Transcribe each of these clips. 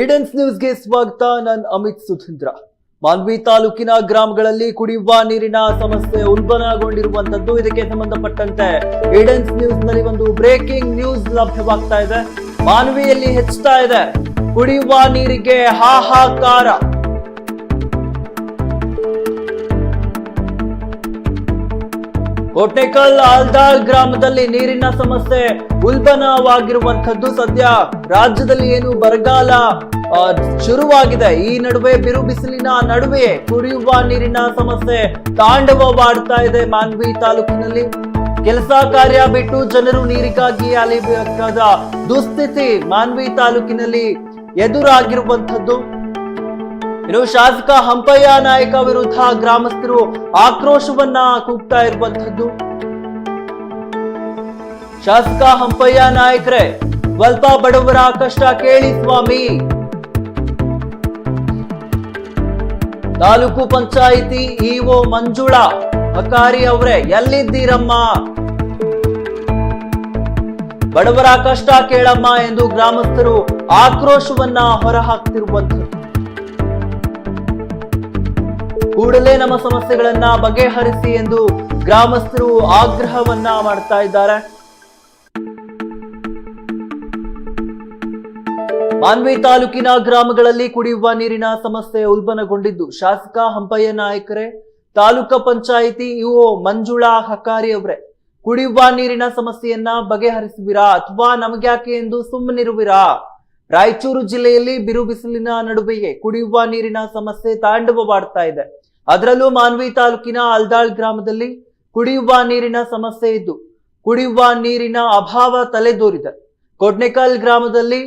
ಏಡೆನ್ಸ್ ನ್ಯೂಸ್ಗೆ ಸ್ವಾಗತ, ನಾನು ಅಮಿತ್ ಸುಧೀಂದ್ರ. ಮಾನ್ವಿ ತಾಲೂಕಿನ ಗ್ರಾಮಗಳಲ್ಲಿ ಕುಡಿಯುವ ನೀರಿನ ಸಮಸ್ಯೆ ಉಲ್ಬಣಗೊಂಡಿರುವಂತದ್ದು. ಇದಕ್ಕೆ ಸಂಬಂಧಪಟ್ಟಂತೆ ಏಡೆನ್ಸ್ ನ್ಯೂಸ್ನಲ್ಲಿ ಒಂದು ಬ್ರೇಕಿಂಗ್ ನ್ಯೂಸ್ ಲಭ್ಯವಾಗ್ತಾ ಇದೆ. ಮಾನ್ವಿಯಲ್ಲಿ ಹೆಚ್ಚುತ್ತಾ ಇದೆ. ಕುಡಿಯುವ ನೀರಿಗೆ ಹಾಹಾಕಾರ. ಕೋಟೆಕಲ್ ಆಲ್ದಾಳ್ ಗ್ರಾಮದಲ್ಲಿ ನೀರಿನ ಸಮಸ್ಯೆ ಉಲ್ಬಣವಾಗಿರುವಂತದ್ದು ಸದ್ಯ. ರಾಜ್ಯದಲ್ಲಿ ಏನು ಬರಗಾಲ ಶುರುವಾಗಿದೆ. ಈ ನಡುವೆ ಬಿರು ಬಿಸಿಲಿನ ನಡುವೆ ಕುಡಿಯುವ ನೀರಿನ ಸಮಸ್ಯೆ ತಾಂಡವವಾಡ್ತಾ ಇದೆ ಮಾನ್ವಿ ತಾಲೂಕಿನಲ್ಲಿ. ಕೆಲಸ ಕಾರ್ಯ ಬಿಟ್ಟು ಜನರು ನೀರಿಗಾಗಿ ಅಲಿಬೇಕಾದ ದುಸ್ಥಿತಿ ಮಾನ್ವಿ ತಾಲೂಕಿನಲ್ಲಿ ಎದುರಾಗಿರುವಂತದ್ದು ಇನ್ನು ಶಾಸಕ ಹಂಪಯ್ಯ ನಾಯಕ ವಿರುದ್ಧ ಗ್ರಾಮಸ್ಥರು ಆಕ್ರೋಶವನ್ನ ಕೂಗ್ತಾ ಇರುವಂತದ್ದು ಶಾಸಕ ಹಂಪಯ್ಯ ನಾಯಕರೇ ಸ್ವಲ್ಪ ಬಡವರ ಕಷ್ಟ ಕೇಳಿ ಸ್ವಾಮಿ. ತಾಲೂಕು ಪಂಚಾಯಿತಿ ಇಒ ಮಂಜುಳಾ, ಅಕಾರಿ ಅವರೇ, ಎಲ್ಲಿದ್ದೀರಮ್ಮ? ಬಡವರ ಕಷ್ಟ ಕೇಳಮ್ಮ ಎಂದು ಗ್ರಾಮಸ್ಥರು ಆಕ್ರೋಶವನ್ನ ಹೊರಹಾಕ್ತಿರುವಂಥದ್ದು. ಕೂಡಲೇ ನಮ್ಮ ಸಮಸ್ಯೆಗಳನ್ನ ಬಗೆಹರಿಸಿ ಎಂದು ಗ್ರಾಮಸ್ಥರು ಆಗ್ರಹವನ್ನ ಮಾಡ್ತಾ ಇದ್ದಾರೆ. ಮಾನ್ವಿ ತಾಲೂಕಿನ ಗ್ರಾಮಗಳಲ್ಲಿ ಕುಡಿಯುವ ನೀರಿನ ಸಮಸ್ಯೆ ಉಲ್ಬಣಗೊಂಡಿದ್ದು ಶಾಸಕ ಹಂಪಯ್ಯ ನಾಯಕರೇ, ತಾಲೂಕ ಪಂಚಾಯಿತಿ ಇಒ ಮಂಜುಳಾ ಹಕಾರಿ ಅವರೇ, ಕುಡಿಯುವ ನೀರಿನ ಸಮಸ್ಯೆಯನ್ನ ಬಗೆಹರಿಸುವಿರಾ ಅಥವಾ ನಮಗ್ಯಾಕೆ ಎಂದು ಸುಮ್ಮನಿರುವಿರಾ? ರಾಯಚೂರು ಜಿಲ್ಲೆಯಲ್ಲಿ ಬಿರು ಬಿಸಿಲಿನ ನಡುವೆಯೇ ಕುಡಿಯುವ ನೀರಿನ ಸಮಸ್ಯೆ ತಾಂಡವವಾಡ್ತಾ ಇದೆ. ಅದರಲ್ಲೂ ಮಾನ್ವಿ ತಾಲೂಕಿನ ಅಲ್ದಾಳ್ ಗ್ರಾಮದಲ್ಲಿ ಕುಡಿಯುವ ನೀರಿನ ಸಮಸ್ಯೆ ಇದ್ದು, ಕುಡಿಯುವ ನೀರಿನ ಅಭಾವ ತಲೆದೋರಿದೆ. ಕೊಡ್ನೆಕಲ್ ಗ್ರಾಮದಲ್ಲಿ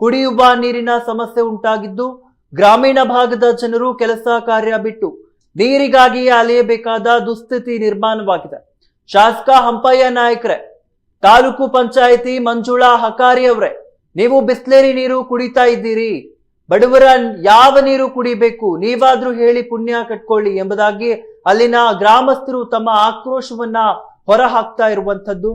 ಕುಡಿಯುವ ನೀರಿನ ಸಮಸ್ಯೆ ಉಂಟಾಗಿದ್ದು, ಗ್ರಾಮೀಣ ಭಾಗದ ಜನರು ಕೆಲಸ ಕಾರ್ಯ ಬಿಟ್ಟು ನೀರಿಗಾಗಿ ಅಲೆಯಬೇಕಾದ ದುಸ್ಥಿತಿ ನಿರ್ಮಾಣವಾಗಿದೆ. ಶಾಸಕ ಹಂಪಯ್ಯ ನಾಯಕರೇ, ತಾಲೂಕು ಪಂಚಾಯಿತಿ ಮಂಜುಳಾ ಹಕಾರಿ ಅವರೇ ನೀವು ಬಿಸ್ಲೇರಿ ನೀರು ಕುಡಿತಾ ಇದ್ದೀರಿ. ಬಡವರ ಯಾವ ನೀರು ಕುಡಿಬೇಕು? ನೀವಾದ್ರೂ ಹೇಳಿ ಪುಣ್ಯ ಕಟ್ಕೊಳ್ಳಿ ಎಂಬುದಾಗಿ ಅಲ್ಲಿನ ಗ್ರಾಮಸ್ಥರು ತಮ್ಮ ಆಕ್ರೋಶವನ್ನ ಹೊರ ಹಾಕ್ತಾ ಇರುವಂತದ್ದು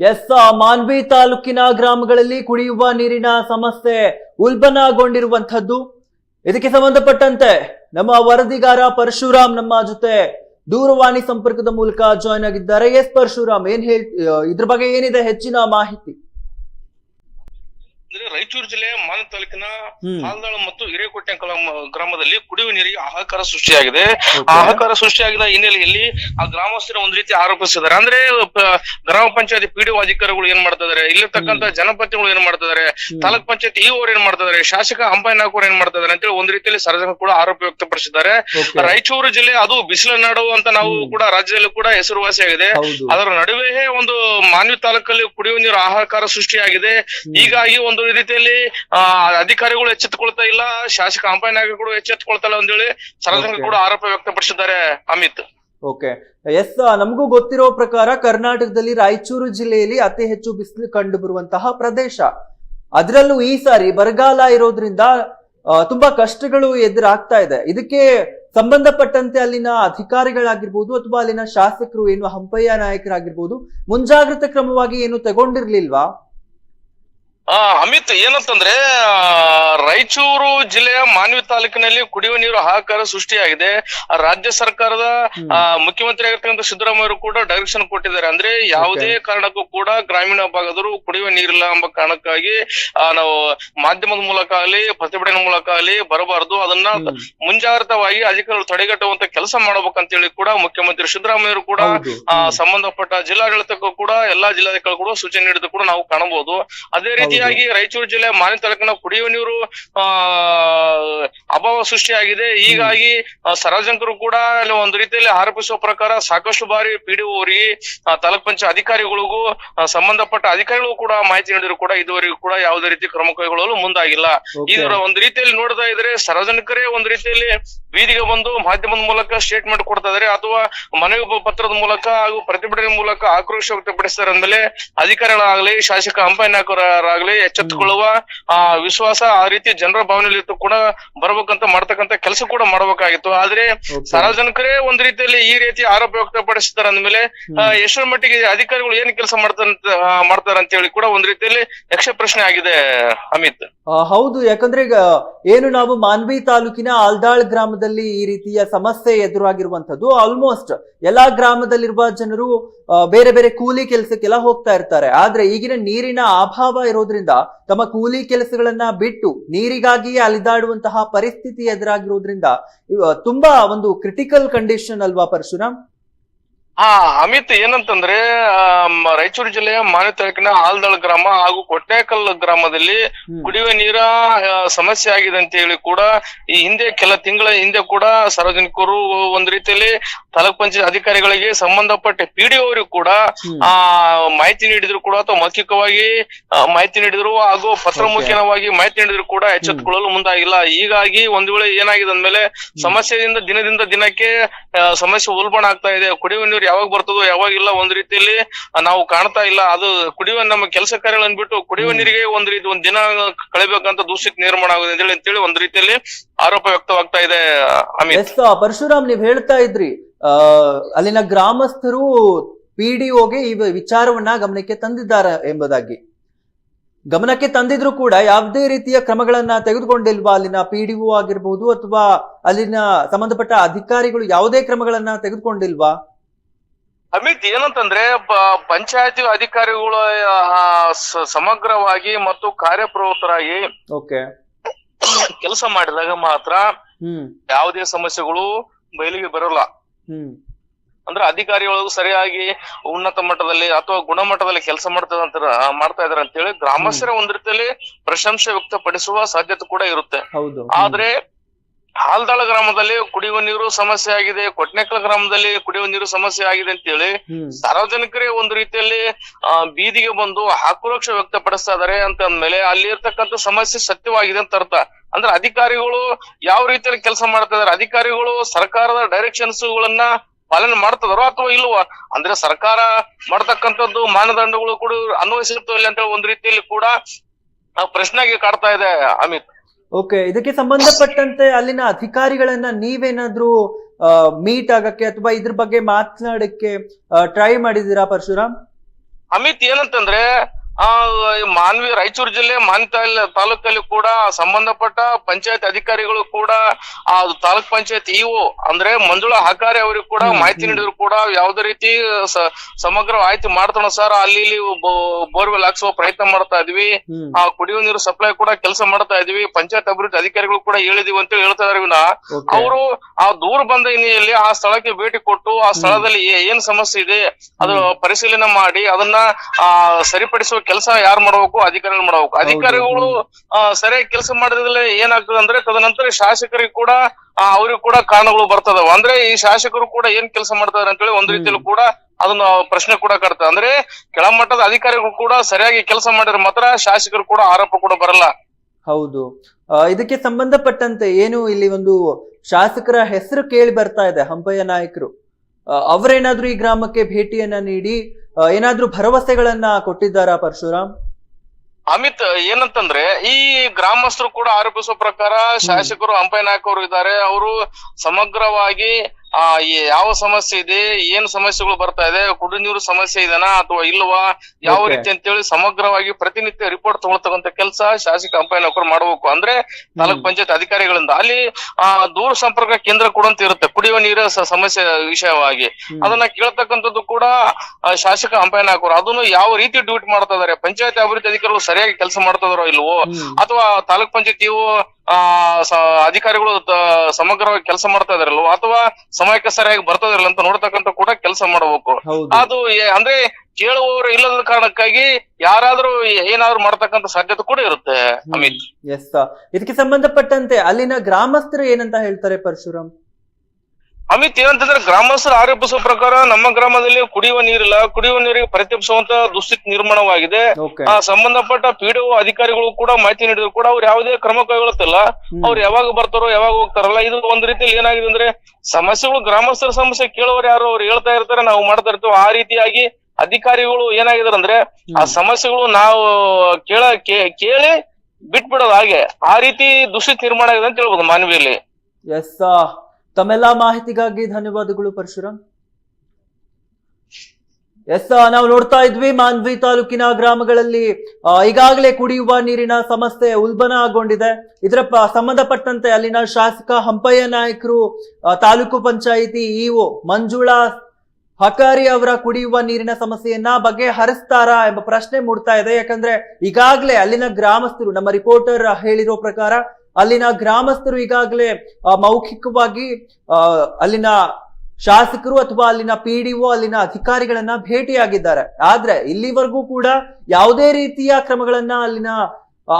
ಎಸ್ ಮಾನ್ವಿ ತಾಲೂಕಿನ ಗ್ರಾಮಗಳಲ್ಲಿ ಕುಡಿಯುವ ನೀರಿನ ಸಮಸ್ಯೆ ಉಲ್ಬಣಗೊಂಡಿರುವಂತಹದ್ದು ಇದಕ್ಕೆ ಸಂಬಂಧಪಟ್ಟಂತೆ ನಮ್ಮ ವರದಿಗಾರ ಪರಶುರಾಮ್ ನಮ್ಮ ಜೊತೆ ದೂರವಾಣಿ ಸಂಪರ್ಕದ ಮೂಲಕ ಜಾಯ್ನ್ ಆಗಿದ್ದಾರೆ. ಎಸ್ ಪರಶುರಾಮ್, ಏನ್ ಹೇಳ್, ಇದ್ರ ಬಗ್ಗೆ ಏನಿದೆ ಹೆಚ್ಚಿನ ಮಾಹಿತಿ? ರಾಯಚೂರು ಜಿಲ್ಲೆಯ ಮಾನ ತಾಲೂಕಿನ ಹಾಲ್ದಾಳ ಮತ್ತು ಹಿರೇಕೋಟೆ ಗ್ರಾಮದಲ್ಲಿ ಕುಡಿಯುವ ನೀರಿಗೆ ಹಾಹಾಕಾರ ಸೃಷ್ಟಿಯಾಗಿದೆ. ಹಾಹಾಕಾರ ಸೃಷ್ಟಿಯಾಗಿದ ಹಿನ್ನೆಲೆಯಲ್ಲಿ ಆ ಗ್ರಾಮಸ್ಥರ ಒಂದ್ ರೀತಿ ಆರೋಪಿಸಿದ್ದಾರೆ. ಅಂದ್ರೆ ಗ್ರಾಮ ಪಂಚಾಯತಿ ಪಿಡಿಒ ಅಧಿಕಾರಿಗಳು ಏನ್ ಮಾಡ್ತಾ ಇದಾರೆ ಇಲ್ಲಿರ್ತಕ್ಕಂತ ಜನಪ್ರತಿನಿಧಿಗಳು ಏನ್ ಮಾಡ್ತಾ ಇದಾರೆ ತಾಲೂಕ್ ಪಂಚಾಯತ್ ಈ ಅವ್ರು ಏನ್ ಮಾಡ್ತಾ ಇದಾರೆ ಶಾಸಕ ಅಂಬಾಯಿ ನಾಯಕರು ಏನ್ ಮಾಡ್ತಾ ಇದಾರೆ ಅಂತೇಳಿ ಒಂದ್ ರೀತಿಯಲ್ಲಿ ಸಾರ್ವಜನಿಕ ಕೂಡ ಆರೋಪ ವ್ಯಕ್ತಪಡಿಸಿದ್ದಾರೆ. ರಾಯಚೂರು ಜಿಲ್ಲೆ ಅದು ಬಿಸಿಲ ನಾಡು ಅಂತ ನಾವು ಕೂಡ ರಾಜ್ಯದಲ್ಲಿ ಕೂಡ ಹೆಸರುವಾಸಿಯಾಗಿದೆ. ಅದರ ನಡುವೆ ಒಂದು ಮಾನ್ವಿ ತಾಲೂಕಲ್ಲಿ ಕುಡಿಯುವ ನೀರು ಆಹಾಕಾರ ಸೃಷ್ಟಿಯಾಗಿದೆ. ಹೀಗಾಗಿ ಒಂದು ರೀತಿ ರೀತಿಯಲ್ಲಿ ಆ ಅಧಿಕಾರಿಗಳು ಎಚ್ಚೆತ್ತುಕೊಳ್ತಾ ಇಲ್ಲ ಶಾಸಕ ನಾಯಕ ಕೂಡ ಎಚ್ಚೆತ್ತುಕೊಳ್ತಾ ಇಲ್ಲ ಅಂತೇಳಿ ಸಾರ್ವಜನಿಕರು. ಕೂಡ ಆರೋಪ ವ್ಯಕ್ತಪಡಿಸಿದ್ದಾರೆ ಅಮಿತ್. ಓಕೆ ಎಸ್ ನಮಗೂ ಗೊತ್ತಿರೋ ಪ್ರಕಾರ ಕರ್ನಾಟಕದಲ್ಲಿ ರಾಯಚೂರು ಜಿಲ್ಲೆಯಲ್ಲಿ ಅತಿ ಹೆಚ್ಚು ಬಿಸಿಲು ಕಂಡು ಬರುವಂತಹ ಪ್ರದೇಶ. ಅದರಲ್ಲೂ ಈ ಸಾರಿ ಬರಗಾಲ ಇರೋದ್ರಿಂದ ತುಂಬಾ ಕಷ್ಟಗಳು ಎದುರಾಗ್ತಾ ಇದೆ. ಇದಕ್ಕೆ ಸಂಬಂಧಪಟ್ಟಂತೆ ಅಲ್ಲಿನ ಅಧಿಕಾರಿಗಳಾಗಿರ್ಬೋದು ಅಥವಾ ಅಲ್ಲಿನ ಶಾಸಕರು ಏನು ಹಂಪಯ್ಯ ನಾಯಕರಾಗಿರ್ಬೋದು ಮುಂಜಾಗ್ರತಾ ಕ್ರಮವಾಗಿ ಏನು ತಗೊಂಡಿರ್ಲಿಲ್ವಾ? ಅಮಿತ್ ಏನಂತಂದ್ರೆ ಆ, ರಾಯಚೂರು ಜಿಲ್ಲೆಯ ಮಾನ್ವಿ ತಾಲೂಕಿನಲ್ಲಿ ಕುಡಿಯುವ ನೀರು ಹಾಹಾಕಾರ ಸೃಷ್ಟಿಯಾಗಿದೆ. ರಾಜ್ಯ ಸರ್ಕಾರದ ಮುಖ್ಯಮಂತ್ರಿ ಆಗಿರ್ತಕ್ಕಂಥ ಸಿದ್ದರಾಮಯ್ಯ ಅವರು ಕೂಡ ಡೈರೆಕ್ಷನ್ ಕೊಟ್ಟಿದ್ದಾರೆ. ಅಂದ್ರೆ ಯಾವುದೇ ಕಾರಣಕ್ಕೂ ಕೂಡ ಗ್ರಾಮೀಣ ಭಾಗದವರು ಕುಡಿಯುವ ನೀರಿಲ್ಲ ಎಂಬ ಕಾರಣಕ್ಕಾಗಿ ನಾವು ಮಾಧ್ಯಮದ ಮೂಲಕ ಆಗಲಿ ಪ್ರತಿಭಟನೆ ಮೂಲಕ ಆಗಲಿ ಬರಬಾರದು. ಅದನ್ನ. ಮುಂಜಾಗ್ರತವಾಗಿ ಅಧಿಕಾರಿಗಳು ತಡೆಗಟ್ಟುವಂತ ಕೆಲಸ ಮಾಡಬೇಕಂತೇಳಿ ಕೂಡ ಮುಖ್ಯಮಂತ್ರಿ ಸಿದ್ದರಾಮಯ್ಯ ಅವರು ಕೂಡ ಸಂಬಂಧಪಟ್ಟ ಜಿಲ್ಲಾಡಳಿತಕ್ಕೂ ಕೂಡ ಎಲ್ಲಾ ಜಿಲ್ಲಾಧಿಕಾರಿಗಳು ಕೂಡ ಸೂಚನೆ ನೀಡಿದ್ದು ಕೂಡ ನಾವು ಕಾಣಬಹುದು. ಅದೇ ರೀತಿಯಾಗಿ ರಾಯಚೂರು ಜಿಲ್ಲೆ ಮಾನ್ಯ ತಾಲೂಕಿನ ಕುಡಿಯುವ ನೀರು ಆ ಅಭಾವ ಸೃಷ್ಟಿಯಾಗಿದೆ. ಹೀಗಾಗಿ ಸಾರ್ವಜನಿಕರು ಕೂಡ ಒಂದು ರೀತಿಯಲ್ಲಿ ಆರೋಪಿಸುವ ಪ್ರಕಾರ ಸಾಕಷ್ಟು ಬಾರಿ ಪಿಡಿಒ ಅವರಿಗೆ ತಾಲೂಕ್ ಪಂಚಾಯತ್ ಅಧಿಕಾರಿಗಳಿಗೂ ಸಂಬಂಧಪಟ್ಟ ಅಧಿಕಾರಿಗಳು ಕೂಡ ಮಾಹಿತಿ ನೀಡಿದ್ರು ಕೂಡ ಇದುವರೆಗೂ ಕೂಡ ಯಾವುದೇ ರೀತಿ ಕ್ರಮ ಕೈಗೊಳ್ಳಲು ಮುಂದಾಗಿಲ್ಲ. ಇದರ ಒಂದು ರೀತಿಯಲ್ಲಿ ನೋಡ್ತಾ ಇದ್ರೆ ಸಾರ್ವಜನಿಕರೇ ಒಂದು ರೀತಿಯಲ್ಲಿ ಬೀದಿಗೆ ಬಂದು ಮಾಧ್ಯಮದ ಮೂಲಕ ಸ್ಟೇಟ್ಮೆಂಟ್ ಕೊಡ್ತಾ ಇದಾರೆ. ಅಥವಾ ಮನವಿ ಪತ್ರದ ಮೂಲಕ ಹಾಗೂ ಪ್ರತಿಭಟನೆ ಮೂಲಕ ಆಕ್ರೋಶ ವ್ಯಕ್ತಪಡಿಸ್ತಾರೆ ಅಂದಮೇಲೆ ಅಧಿಕಾರಿಗಳಾಗ್ಲಿ ಶಾಸಕ ಹಂಪಾಯಿ ನಾಯಕರಾಗ್ಲಿ ಎಚ್ಚೆತ್ತುಕೊಳ್ಳುವ ಆ ವಿಶ್ವಾಸ ಆ ರೀತಿ ಜನರ ಭಾವನೆಯಲ್ಲಿ ಇತ್ತು ಕೂಡ ಬರಬೇಕಂತ ಮಾಡ್ತಕ್ಕಂತ ಕೆಲಸ ಕೂಡ ಮಾಡ್ಬೇಕಾಗಿತ್ತು. ಆದ್ರೆ ಸಾರ್ವಜನಿಕರೇ ಒಂದ್ ರೀತಿಯಲ್ಲಿ ಈ ರೀತಿ ಆರೋಪ ವ್ಯಕ್ತಪಡಿಸಿದ್ದಾರೆ ಅಂದ್ಮೇಲೆ ಎಷ್ಟರ ಮಟ್ಟಿಗೆ ಅಧಿಕಾರಿಗಳು ಏನ್ ಕೆಲಸ ಮಾಡ್ತಾರೆ ಮಾಡ್ತಾರೆ ಅಂತ ಹೇಳಿ ಕೂಡ ಒಂದ್ ರೀತಿಯಲ್ಲಿ ಯಕ್ಷ ಪ್ರಶ್ನೆ ಆಗಿದೆ ಅಮಿತ್. ಹೌದು. ಯಾಕಂದ್ರೆ ಈಗ ಏನು ನಾವು ಮಾನ್ವಿ ತಾಲೂಕಿನ ಆಲ್ದಾಳ್ ಗ್ರಾಮದಲ್ಲಿ ಈ ರೀತಿಯ ಸಮಸ್ಯೆ ಎದುರಾಗಿರುವಂತದ್ದು ಆಲ್ಮೋಸ್ಟ್ ಎಲ್ಲಾ ಗ್ರಾಮದಲ್ಲಿರುವ ಜನರು ಬೇರೆ ಬೇರೆ ಕೂಲಿ ಕೆಲಸಕ್ಕೆಲ್ಲ ಹೋಗ್ತಾ ಇರ್ತಾರೆ. ಆದ್ರೆ ಈಗಿನ ನೀರಿನ ಅಭಾವ ಇರೋದ್ರಿಂದ ತಮ್ಮ ಕೂಲಿ ಕೆಲಸಗಳನ್ನ ಬಿಟ್ಟು ನೀರಿಗಾಗಿಯೇ ಅಲಿದಾಡುವಂತಹ ಪರಿಸ್ಥಿತಿ ಎದುರಾಗಿರೋದ್ರಿಂದ ತುಂಬಾ ಒಂದು ಕ್ರಿಟಿಕಲ್ ಕಂಡೀಷನ್ ಅಲ್ವಾ ಪರಶುರಾಮ್ ಆ ಅಮಿತ್ ಏನಂತಂದ್ರೆ ರಾಯಚೂರು ಜಿಲ್ಲೆಯ ಮಾನ್ಯ ತಾಲೂಕಿನ ಆಲ್ದಳ ಗ್ರಾಮ ಹಾಗೂ ಕೊಟ್ಟೇಕಲ್ ಗ್ರಾಮದಲ್ಲಿ. ಕುಡಿಯುವ ನೀರ ಸಮಸ್ಯೆ ಆಗಿದೆ ಅಂತ ಹೇಳಿ ಕೂಡ ಈ ಹಿಂದೆ ಕೆಲ ತಿಂಗಳ ಹಿಂದೆ ಕೂಡ ಸಾರ್ವಜನಿಕರು ಒಂದ್ ರೀತಿಯಲ್ಲಿ ತಾಲೂಕ್ ಪಂಚಾಯತ್ ಅಧಿಕಾರಿಗಳಿಗೆ ಸಂಬಂಧಪಟ್ಟ ಪಿಡಿಒ ಅವರಿಗೂ ಕೂಡ ಆ ಮಾಹಿತಿ ನೀಡಿದ್ರು ಕೂಡ ಅಥವಾ ಮೌಖಿಕವಾಗಿ ಮಾಹಿತಿ ನೀಡಿದ್ರು ಹಾಗೂ ಪತ್ರ. ಮುಖೇನವಾಗಿ ಮಾಹಿತಿ ನೀಡಿದ್ರು ಕೂಡ ಎಚ್ಚೆತ್ತುಕೊಳ್ಳಲು ಮುಂದಾಗಿಲ್ಲ. ಹೀಗಾಗಿ ಒಂದ್ ವೇಳೆ ಏನಾಗಿದೆ ಅಂದ್ಮೇಲೆ ಸಮಸ್ಯೆಯಿಂದ ದಿನದಿಂದ ದಿನಕ್ಕೆ ಸಮಸ್ಯೆ ಉಲ್ಬಣ ಆಗ್ತಾ ಇದೆ. ಕುಡಿಯುವ ನೀರು ಯಾವಾಗ ಬರ್ತದೋ ಯಾವಾಗ ಇಲ್ಲ ಒಂದ್ ರೀತಿಯಲ್ಲಿ ನಾವು ಕಾಣ್ತಾ ಇಲ್ಲ. ಅದು ಕುಡಿಯುವ ನಮ್ಮ ಕೆಲಸ ಕಾರ್ಯಗಳನ್ನ ಬಿಟ್ಟು ಕುಡಿಯುವ ನೀರಿಗೆ ಒಂದ್ ರೀತಿ ಒಂದ್ ದಿನ ಕಳಿಬೇಕಂತ ದೂಷಿತ ನಿರ್ಮಾಣ ಆಗಿದೆ ಅಂತೇಳಿ ಅಂತೇಳಿ ಒಂದ್ ರೀತಿಯಲ್ಲಿ ಆರೋಪ ವ್ಯಕ್ತವಾಗ್ತಾ ಇದೆ ಅಮಿತ್. ಪರಶುರಾಮ್ ನೀವ್ ಹೇಳ್ತಾ ಇದ್ರಿ. ಅಲ್ಲಿನ ಗ್ರಾಮಸ್ಥರು ಪಿಡಿಒಗೆ ಈ ವಿಚಾರವನ್ನ ಗಮನಕ್ಕೆ ತಂದಿದ್ದಾರೆ ಎಂಬುದಾಗಿ. ಗಮನಕ್ಕೆ ತಂದಿದ್ರು ಕೂಡ ಯಾವುದೇ ರೀತಿಯ ಕ್ರಮಗಳನ್ನ ತೆಗೆದುಕೊಂಡಿಲ್ವಾ ಅಲ್ಲಿನ ಪಿಡಿಒ ಆಗಿರ್ಬಹುದು ಅಥವಾ ಅಲ್ಲಿನ ಸಂಬಂಧಪಟ್ಟ ಅಧಿಕಾರಿಗಳು ಯಾವುದೇ ಕ್ರಮಗಳನ್ನ ತೆಗೆದುಕೊಂಡಿಲ್ವಾ? ಅಮಿತ್ ಏನಂತಂದ್ರೆ ಪಂಚಾಯಿತಿ ಅಧಿಕಾರಿಗಳು ಸಮಗ್ರವಾಗಿ ಮತ್ತು ಕಾರ್ಯಪ್ರವೃತ್ತರಾಗಿ ಓಕೆ. ಕೆಲಸ ಮಾಡಿದಾಗ ಮಾತ್ರ ಹ್ಮ್. ಯಾವುದೇ ಸಮಸ್ಯೆಗಳು ಬಯಲಿಗೆ ಬರಲ್ಲ. ಅಂದ್ರೆ ಅಧಿಕಾರಿಗಳು ಸರಿಯಾಗಿ ಉನ್ನತ ಮಟ್ಟದಲ್ಲಿ ಅಥವಾ ಗುಣಮಟ್ಟದಲ್ಲಿ ಕೆಲಸ ಮಾಡ್ತಾ ಮಾಡ್ತಾ ಇದಾರೆ ಅಂತೇಳಿ ಗ್ರಾಮಸ್ಥರ ಒಂದ್ ರೀತಿಯಲ್ಲಿ ಪ್ರಶಂಸೆ ವ್ಯಕ್ತಪಡಿಸುವ ಸಾಧ್ಯತೆ ಕೂಡ ಇರುತ್ತೆ. ಆದ್ರೆ ಹಾಲ್ದಾಳ ಗ್ರಾಮದಲ್ಲಿ ಕುಡಿಯುವ ನೀರು ಸಮಸ್ಯೆ ಆಗಿದೆ ಕೊಟ್ನೆಕಲ್ ಗ್ರಾಮದಲ್ಲಿ ಕುಡಿಯುವ ನೀರು ಸಮಸ್ಯೆ ಆಗಿದೆ ಅಂತೇಳಿ ಹೇಳಿ ಸಾರ್ವಜನಿಕರೇ ಒಂದು ರೀತಿಯಲ್ಲಿ ಆ, ಬೀದಿಗೆ ಬಂದು ಆಕ್ರೋಶ ವ್ಯಕ್ತಪಡಿಸ್ತಾ ಇದಾರೆ ಅಂತ ಅಂದ್ಮೇಲೆ ಅಲ್ಲಿ ಇರ್ತಕ್ಕಂಥ ಸಮಸ್ಯೆ ಸತ್ಯವಾಗಿದೆ ಅಂತ ಅರ್ಥ. ಅಂದ್ರೆ ಅಧಿಕಾರಿಗಳು ಯಾವ ರೀತಿಯಲ್ಲಿ ಕೆಲಸ ಮಾಡ್ತಾ ಇದಾರೆ ಅಧಿಕಾರಿಗಳು ಸರ್ಕಾರದ ಡೈರೆಕ್ಷನ್ಸ್ ಗಳನ್ನ ಪಾಲನೆ ಮಾಡ್ತದಾರೋ ಅಥವಾ ಇಲ್ವಾ? ಅಂದ್ರೆ ಸರ್ಕಾರ ಮಾಡ್ತಕ್ಕಂಥದ್ದು ಮಾನದಂಡಗಳು ಕೂಡ ಅನ್ವಯಿಸಿರ್ತವೆ ಇಲ್ಲ ಅಂತ ಒಂದ್ ರೀತಿಯಲ್ಲಿ ಕೂಡ ಪ್ರಶ್ನೆಗೆ ಕಾಡ್ತಾ ಇದೆ ಅಮಿತ್. ಓಕೆ ಇದಕ್ಕೆ ಸಂಬಂಧಪಟ್ಟಂತೆ ಅಲ್ಲಿನ ಅಧಿಕಾರಿಗಳನ್ನ ನೀವೇನಾದ್ರೂ ಮೀಟ್ ಆಗಕ್ಕೆ ಅಥವಾ ಇದ್ರ ಬಗ್ಗೆ ಮಾತನಾಡಕ್ಕೆ ಟ್ರೈ ಮಾಡಿದೀರಾ ಪರಶುರಾಮ್? ಅಮಿತ್ ಏನಂತಂದ್ರೆ ಆ ಮಾನ್ವಿ ರಾಯಚೂರು ಜಿಲ್ಲೆ ಮಾನ್ ತಾಲ್- ತಾಲೂಕಲ್ಲಿ ಕೂಡ ಸಂಬಂಧಪಟ್ಟ ಪಂಚಾಯತ್ ಅಧಿಕಾರಿಗಳು ಕೂಡ ಆ ತಾಲೂಕ್ ಪಂಚಾಯತ್ ಇಒ ಅಂದ್ರೆ ಮಂಜುಳಾ ಹಕಾರಿ ಅವರಿಗೆ ಕೂಡ ಮಾಹಿತಿ. ನೀಡಿದ್ರು ಕೂಡ ಯಾವುದೇ ರೀತಿ ಸಮಗ್ರ ಮಾಹಿತಿ ಮಾಡ್ತಾನ ಸರ್ ಅಲ್ಲಿ ಇಲ್ಲಿ ಬೋರ್ವೆಲ್ ಹಾಕ್ಸುವ ಪ್ರಯತ್ನ ಮಾಡ್ತಾ ಇದ್ವಿ. ಆ ಕುಡಿಯುವ ನೀರು ಸಪ್ಲೈ ಕೂಡ ಕೆಲಸ ಮಾಡ್ತಾ ಇದ್ವಿ. ಪಂಚಾಯತ್ ಅಭಿವೃದ್ಧಿ ಅಧಿಕಾರಿಗಳು ಕೂಡ ಹೇಳಿದೀವಿ ಅಂತ ಹೇಳ್ತಾ ಇದಾರೆ ವಿನ. ಅವರು ಆ ದೂರ ಬಂದ ಹಿನ್ನೆಲೆಯಲ್ಲಿ ಆ ಸ್ಥಳಕ್ಕೆ ಭೇಟಿ ಕೊಟ್ಟು ಆ ಸ್ಥಳದಲ್ಲಿ ಏನ್ ಸಮಸ್ಯೆ ಇದೆ ಅದು ಪರಿಶೀಲನೆ ಮಾಡಿ ಅದನ್ನ ಆ ಸರಿಪಡಿಸುವ ಕೆಲಸ ಯಾರು ಮಾಡಬೇಕು? ಅಧಿಕಾರಿಗಳು ಮಾಡಬೇಕು. ಅಧಿಕಾರಿಗಳು ಸರಿಯಾಗಿ ಕೆಲಸ ಮಾಡಿದ್ರೆ ಏನಾಗ್ತದೆ ಅಂದ್ರೆ ತದನಂತರ ಶಾಸಕರಿಗೆ ಕೂಡ ಅವ್ರಿಗೂ ಕೂಡ ಕಾರಣಗಳು ಬರ್ತದವ. ಅಂದ್ರೆ ಈ ಶಾಸಕರು ಕೂಡ ಏನ್ ಕೆಲಸ ಮಾಡ್ತಾರೆ ಅಂತೇಳಿ ಒಂದ್ ರೀತಿಯಲ್ಲಿ ಕೂಡ ಅದನ್ನ ಪ್ರಶ್ನೆ ಕೂಡ ಕಟ್ತದೆ. ಅಂದ್ರೆ ಕೆಳಮಟ್ಟದ ಅಧಿಕಾರಿಗಳು ಕೂಡ ಸರಿಯಾಗಿ ಕೆಲಸ ಮಾಡಿದ್ರೆ ಮಾತ್ರ ಶಾಸಕರು ಕೂಡ ಆರೋಪ ಕೂಡ ಬರಲ್ಲ. ಹೌದು. ಇದಕ್ಕೆ ಸಂಬಂಧಪಟ್ಟಂತೆ ಏನು ಇಲ್ಲಿ ಒಂದು ಶಾಸಕರ ಹೆಸರು ಕೇಳಿ ಬರ್ತಾ ಇದೆ ಹಂಪಯ್ಯ ನಾಯಕರು. ಅವರೇನಾದ್ರೂ ಈ ಗ್ರಾಮಕ್ಕೆ ಭೇಟಿಯನ್ನ ನೀಡಿ ಏನಾದ್ರೂ ಭರವಸೆಗಳನ್ನ ಕೊಟ್ಟಿದ್ದಾರಾ ಪರಶುರಾಮ್? ಅಮಿತ್ ಏನಂತಂದ್ರೆ ಈ ಗ್ರಾಮಸ್ಥರು ಕೂಡ ಆರೋಪಿಸುವ ಪ್ರಕಾರ ಶಾಸಕರು ಅಂಪೈ ನಾಯಕ್ ಅವರು ಇದ್ದಾರೆ. ಅವರು ಸಮಗ್ರವಾಗಿ ಆ ಯಾವ ಸಮಸ್ಯೆ ಇದೆ ಏನ್ ಸಮಸ್ಯೆಗಳು ಬರ್ತಾ ಇದೆ ಕುಡಿ ನೀರು ಸಮಸ್ಯೆ ಇದೆನಾ ಅಥವಾ ಇಲ್ವಾ? ಯಾವ ರೀತಿ ರೀತಿ ಅಂತೇಳಿ ಸಮಗ್ರವಾಗಿ ಪ್ರತಿನಿತ್ಯ ರಿಪೋರ್ಟ್ ತಗೊಳ್ತಕ್ಕಂತ ಕೆಲಸ ಶಾಸಕ ಕಂಪನಿ ನೌಕರು ಮಾಡಬೇಕು. ಅಂದ್ರೆ ತಾಲೂಕ್ ಪಂಚಾಯತ್ ಅಧಿಕಾರಿಗಳಿಂದ. ಅಲ್ಲಿ ಆ ದೂರ ಸಂಪರ್ಕ ಕೇಂದ್ರ ಕೂಡ ಅಂತ ಇರುತ್ತೆ ಕುಡಿಯುವ ನೀರ ಸಮಸ್ಯೆ ವಿಷಯವಾಗಿ. ಅದನ್ನ ಕೇಳ್ತಕ್ಕಂಥದ್ದು ಕೂಡ ಶಾಸಕ ಅಂಪೈ ನಾಯಕರು ಅದನ್ನು ಯಾವ ರೀತಿ ಡ್ಯೂಟಿ ಮಾಡ್ತಾ ಇದಾರೆ? ಪಂಚಾಯತ್ ಅಭಿವೃದ್ಧಿ ಅಧಿಕಾರಿಗಳು ಸರಿಯಾಗಿ ಕೆಲಸ ಮಾಡ್ತಾ ಇದಾರೋ ಇಲ್ವೋ? ಅಥವಾ ತಾಲೂಕ್ ಪಂಚಾಯತಿಯು ಆ ಅಧಿಕಾರಿಗಳು ಸಮಗ್ರವಾಗಿ ಕೆಲಸ ಮಾಡ್ತಾ ಇದಾರಲ್ವ? ಅಥವಾ ಸಮಯಕ್ಕೆ ಸರಿಯಾಗಿ ಬರ್ತಾ ಇದ್ರಲ್ಲ ಅಂತ ನೋಡ್ತಕ್ಕಂತ ಕೂಡ ಕೆಲಸ ಮಾಡಬೇಕು. ಅದು ಅಂದ್ರೆ ಕೇಳುವವರು ಇಲ್ಲದ ಕಾರಣಕ್ಕಾಗಿ ಯಾರಾದ್ರೂ ಏನಾದ್ರು ಮಾಡ್ತಕ್ಕಂತ ಸಾಧ್ಯತೆ ಕೂಡ ಇರುತ್ತೆ ಅಮಿತ್. ಎಸ್ ಇದಕ್ಕೆ ಸಂಬಂಧಪಟ್ಟಂತೆ ಅಲ್ಲಿನ ಗ್ರಾಮಸ್ಥರು ಏನಂತ ಹೇಳ್ತಾರೆ ಪರಶುರಾಮ್? ಅಮಿತ್ ಏನಂತಂದ್ರೆ ಗ್ರಾಮಸ್ಥರು ಆರೋಪಿಸುವ ಪ್ರಕಾರ ನಮ್ಮ ಗ್ರಾಮದಲ್ಲಿ ಕುಡಿಯುವ ನೀರಿಲ್ಲ. ಕುಡಿಯುವ ನೀರಿಗೆ ಪ್ರತಿಪಿಸುವಂತ ದುಸ್ಥಿತಿ ನಿರ್ಮಾಣವಾಗಿದೆ. ಆ ಸಂಬಂಧಪಟ್ಟ ಪಿಡಿಒ ಅಧಿಕಾರಿಗಳು ಕೂಡ ಮಾಹಿತಿ ನೀಡಿದ್ರು ಕೂಡ ಅವ್ರು ಯಾವುದೇ ಕ್ರಮ ಕೈಗೊಳ್ಳುತ್ತಿಲ್ಲ. ಅವ್ರು ಯಾವಾಗ ಬರ್ತಾರೋ ಯಾವಾಗ ಹೋಗ್ತಾರಲ್ಲ ಇದು ಒಂದ್ ರೀತಿಯಲ್ಲಿ ಏನಾಗಿದೆ ಅಂದ್ರೆ ಸಮಸ್ಯೆಗಳು ಗ್ರಾಮಸ್ಥರ ಸಮಸ್ಯೆ ಕೇಳೋರು ಯಾರು ಅವ್ರು ಹೇಳ್ತಾ ಇರ್ತಾರೆ ನಾವು ಮಾಡ್ತಾ ಇರ್ತೇವೆ. ಆ ರೀತಿಯಾಗಿ ಅಧಿಕಾರಿಗಳು ಏನಾಗಿದಾರೆ ಅಂದ್ರೆ ಆ ಸಮಸ್ಯೆಗಳು ನಾವು ಕೇಳ ಕೇಳಿ ಬಿಟ್ಬಿಡೋದು ಹಾಗೆ. ಆ ರೀತಿ ದುಸ್ಥಿತಿ ನಿರ್ಮಾಣ ಆಗಿದೆ ಅಂತ ಹೇಳ್ಬೋದು ಮಾನವಿಯಲ್ಲಿ ಎಸ್ ತಮ್ಮೆಲ್ಲಾ ಮಾಹಿತಿಗಾಗಿ ಧನ್ಯವಾದಗಳು, ಪರಶುರಾಮ್. ಎಸ್ ನಾವು ನೋಡ್ತಾ ಇದ್ವಿ, ಮಾನ್ವಿ ತಾಲೂಕಿನ ಗ್ರಾಮಗಳಲ್ಲಿ ಈಗಾಗಲೇ ಕುಡಿಯುವ ನೀರಿನ ಸಮಸ್ಯೆ ಉಲ್ಬಣಗೊಂಡಿದೆ. ಇದರ ಸಂಬಂಧಪಟ್ಟಂತೆ ಅಲ್ಲಿನ ಶಾಸಕ ಹಂಪಯ್ಯ ನಾಯಕರು ತಾಲೂಕು ಪಂಚಾಯಿತಿ ಇಒ ಮಂಜುಳಾ ಹಕಾರಿ ಅವರ ಕುಡಿಯುವ ನೀರಿನ ಸಮಸ್ಯೆಯನ್ನ ಬಗೆಹರಿಸ್ತಾರಾ ಎಂಬ ಪ್ರಶ್ನೆ ಮೂಡ್ತಾ ಇದೆ. ಯಾಕಂದ್ರೆ ಈಗಾಗಲೇ ಅಲ್ಲಿನ ಗ್ರಾಮಸ್ಥರು, ನಮ್ಮ ರಿಪೋರ್ಟರ್ ಹೇಳಿರೋ ಪ್ರಕಾರ ಅಲ್ಲಿನ ಗ್ರಾಮಸ್ಥರು ಈಗಾಗಲೇ ಮೌಖಿಕವಾಗಿ ಅಲ್ಲಿನ ಶಾಸಕರು ಅಥವಾ ಅಲ್ಲಿನ ಪಿ ಡಿ ಒ ಅಲ್ಲಿನ ಅಧಿಕಾರಿಗಳನ್ನ ಭೇಟಿಯಾಗಿದ್ದಾರೆ. ಆದ್ರೆ, ಇಲ್ಲಿವರೆಗೂ ಕೂಡ ಯಾವುದೇ ರೀತಿಯ ಕ್ರಮಗಳನ್ನ ಅಲ್ಲಿನ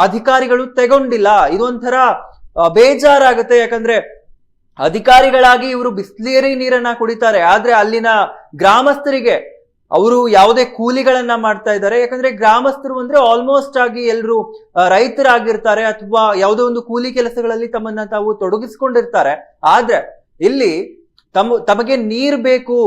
ಅಧಿಕಾರಿಗಳು ತಗೊಂಡಿಲ್ಲ. ಇದೊಂಥರ ಬೇಜಾರಾಗುತ್ತೆ. ಯಾಕಂದ್ರೆ, ಅಧಿಕಾರಿಗಳಾಗಿ ಇವರು ಬಿಸ್ಲೇರಿ ನೀರನ್ನ ಕುಡಿತಾರೆ. ಆದ್ರೆ, ಅಲ್ಲಿನ ಗ್ರಾಮಸ್ಥರಿಗೆ ಅವರು ಯಾವುದೇ ಕೂಲಿಗಳನ್ನ ಮಾಡ್ತಾ ಇದ್ದಾರೆ. ಯಾಕಂದ್ರೆ ಗ್ರಾಮಸ್ಥರು ಅಂದ್ರೆ ಆಲ್ಮೋಸ್ಟ್ ಆಗಿ ಎಲ್ಲರೂ ರೈತರಾಗಿರ್ತಾರೆ ಅಥವಾ ಯಾವುದೋ ಒಂದು ಕೂಲಿ ಕೆಲಸಗಳಲ್ಲಿ ತಮ್ಮನ್ನ ತಾವು ತೊಡಗಿಸಿಕೊಂಡಿರ್ತಾರೆ. ಆದ್ರೆ ಇಲ್ಲಿ ತಮ್ಮ, ತಮಗೆ ನೀರ್ ಬೇಕು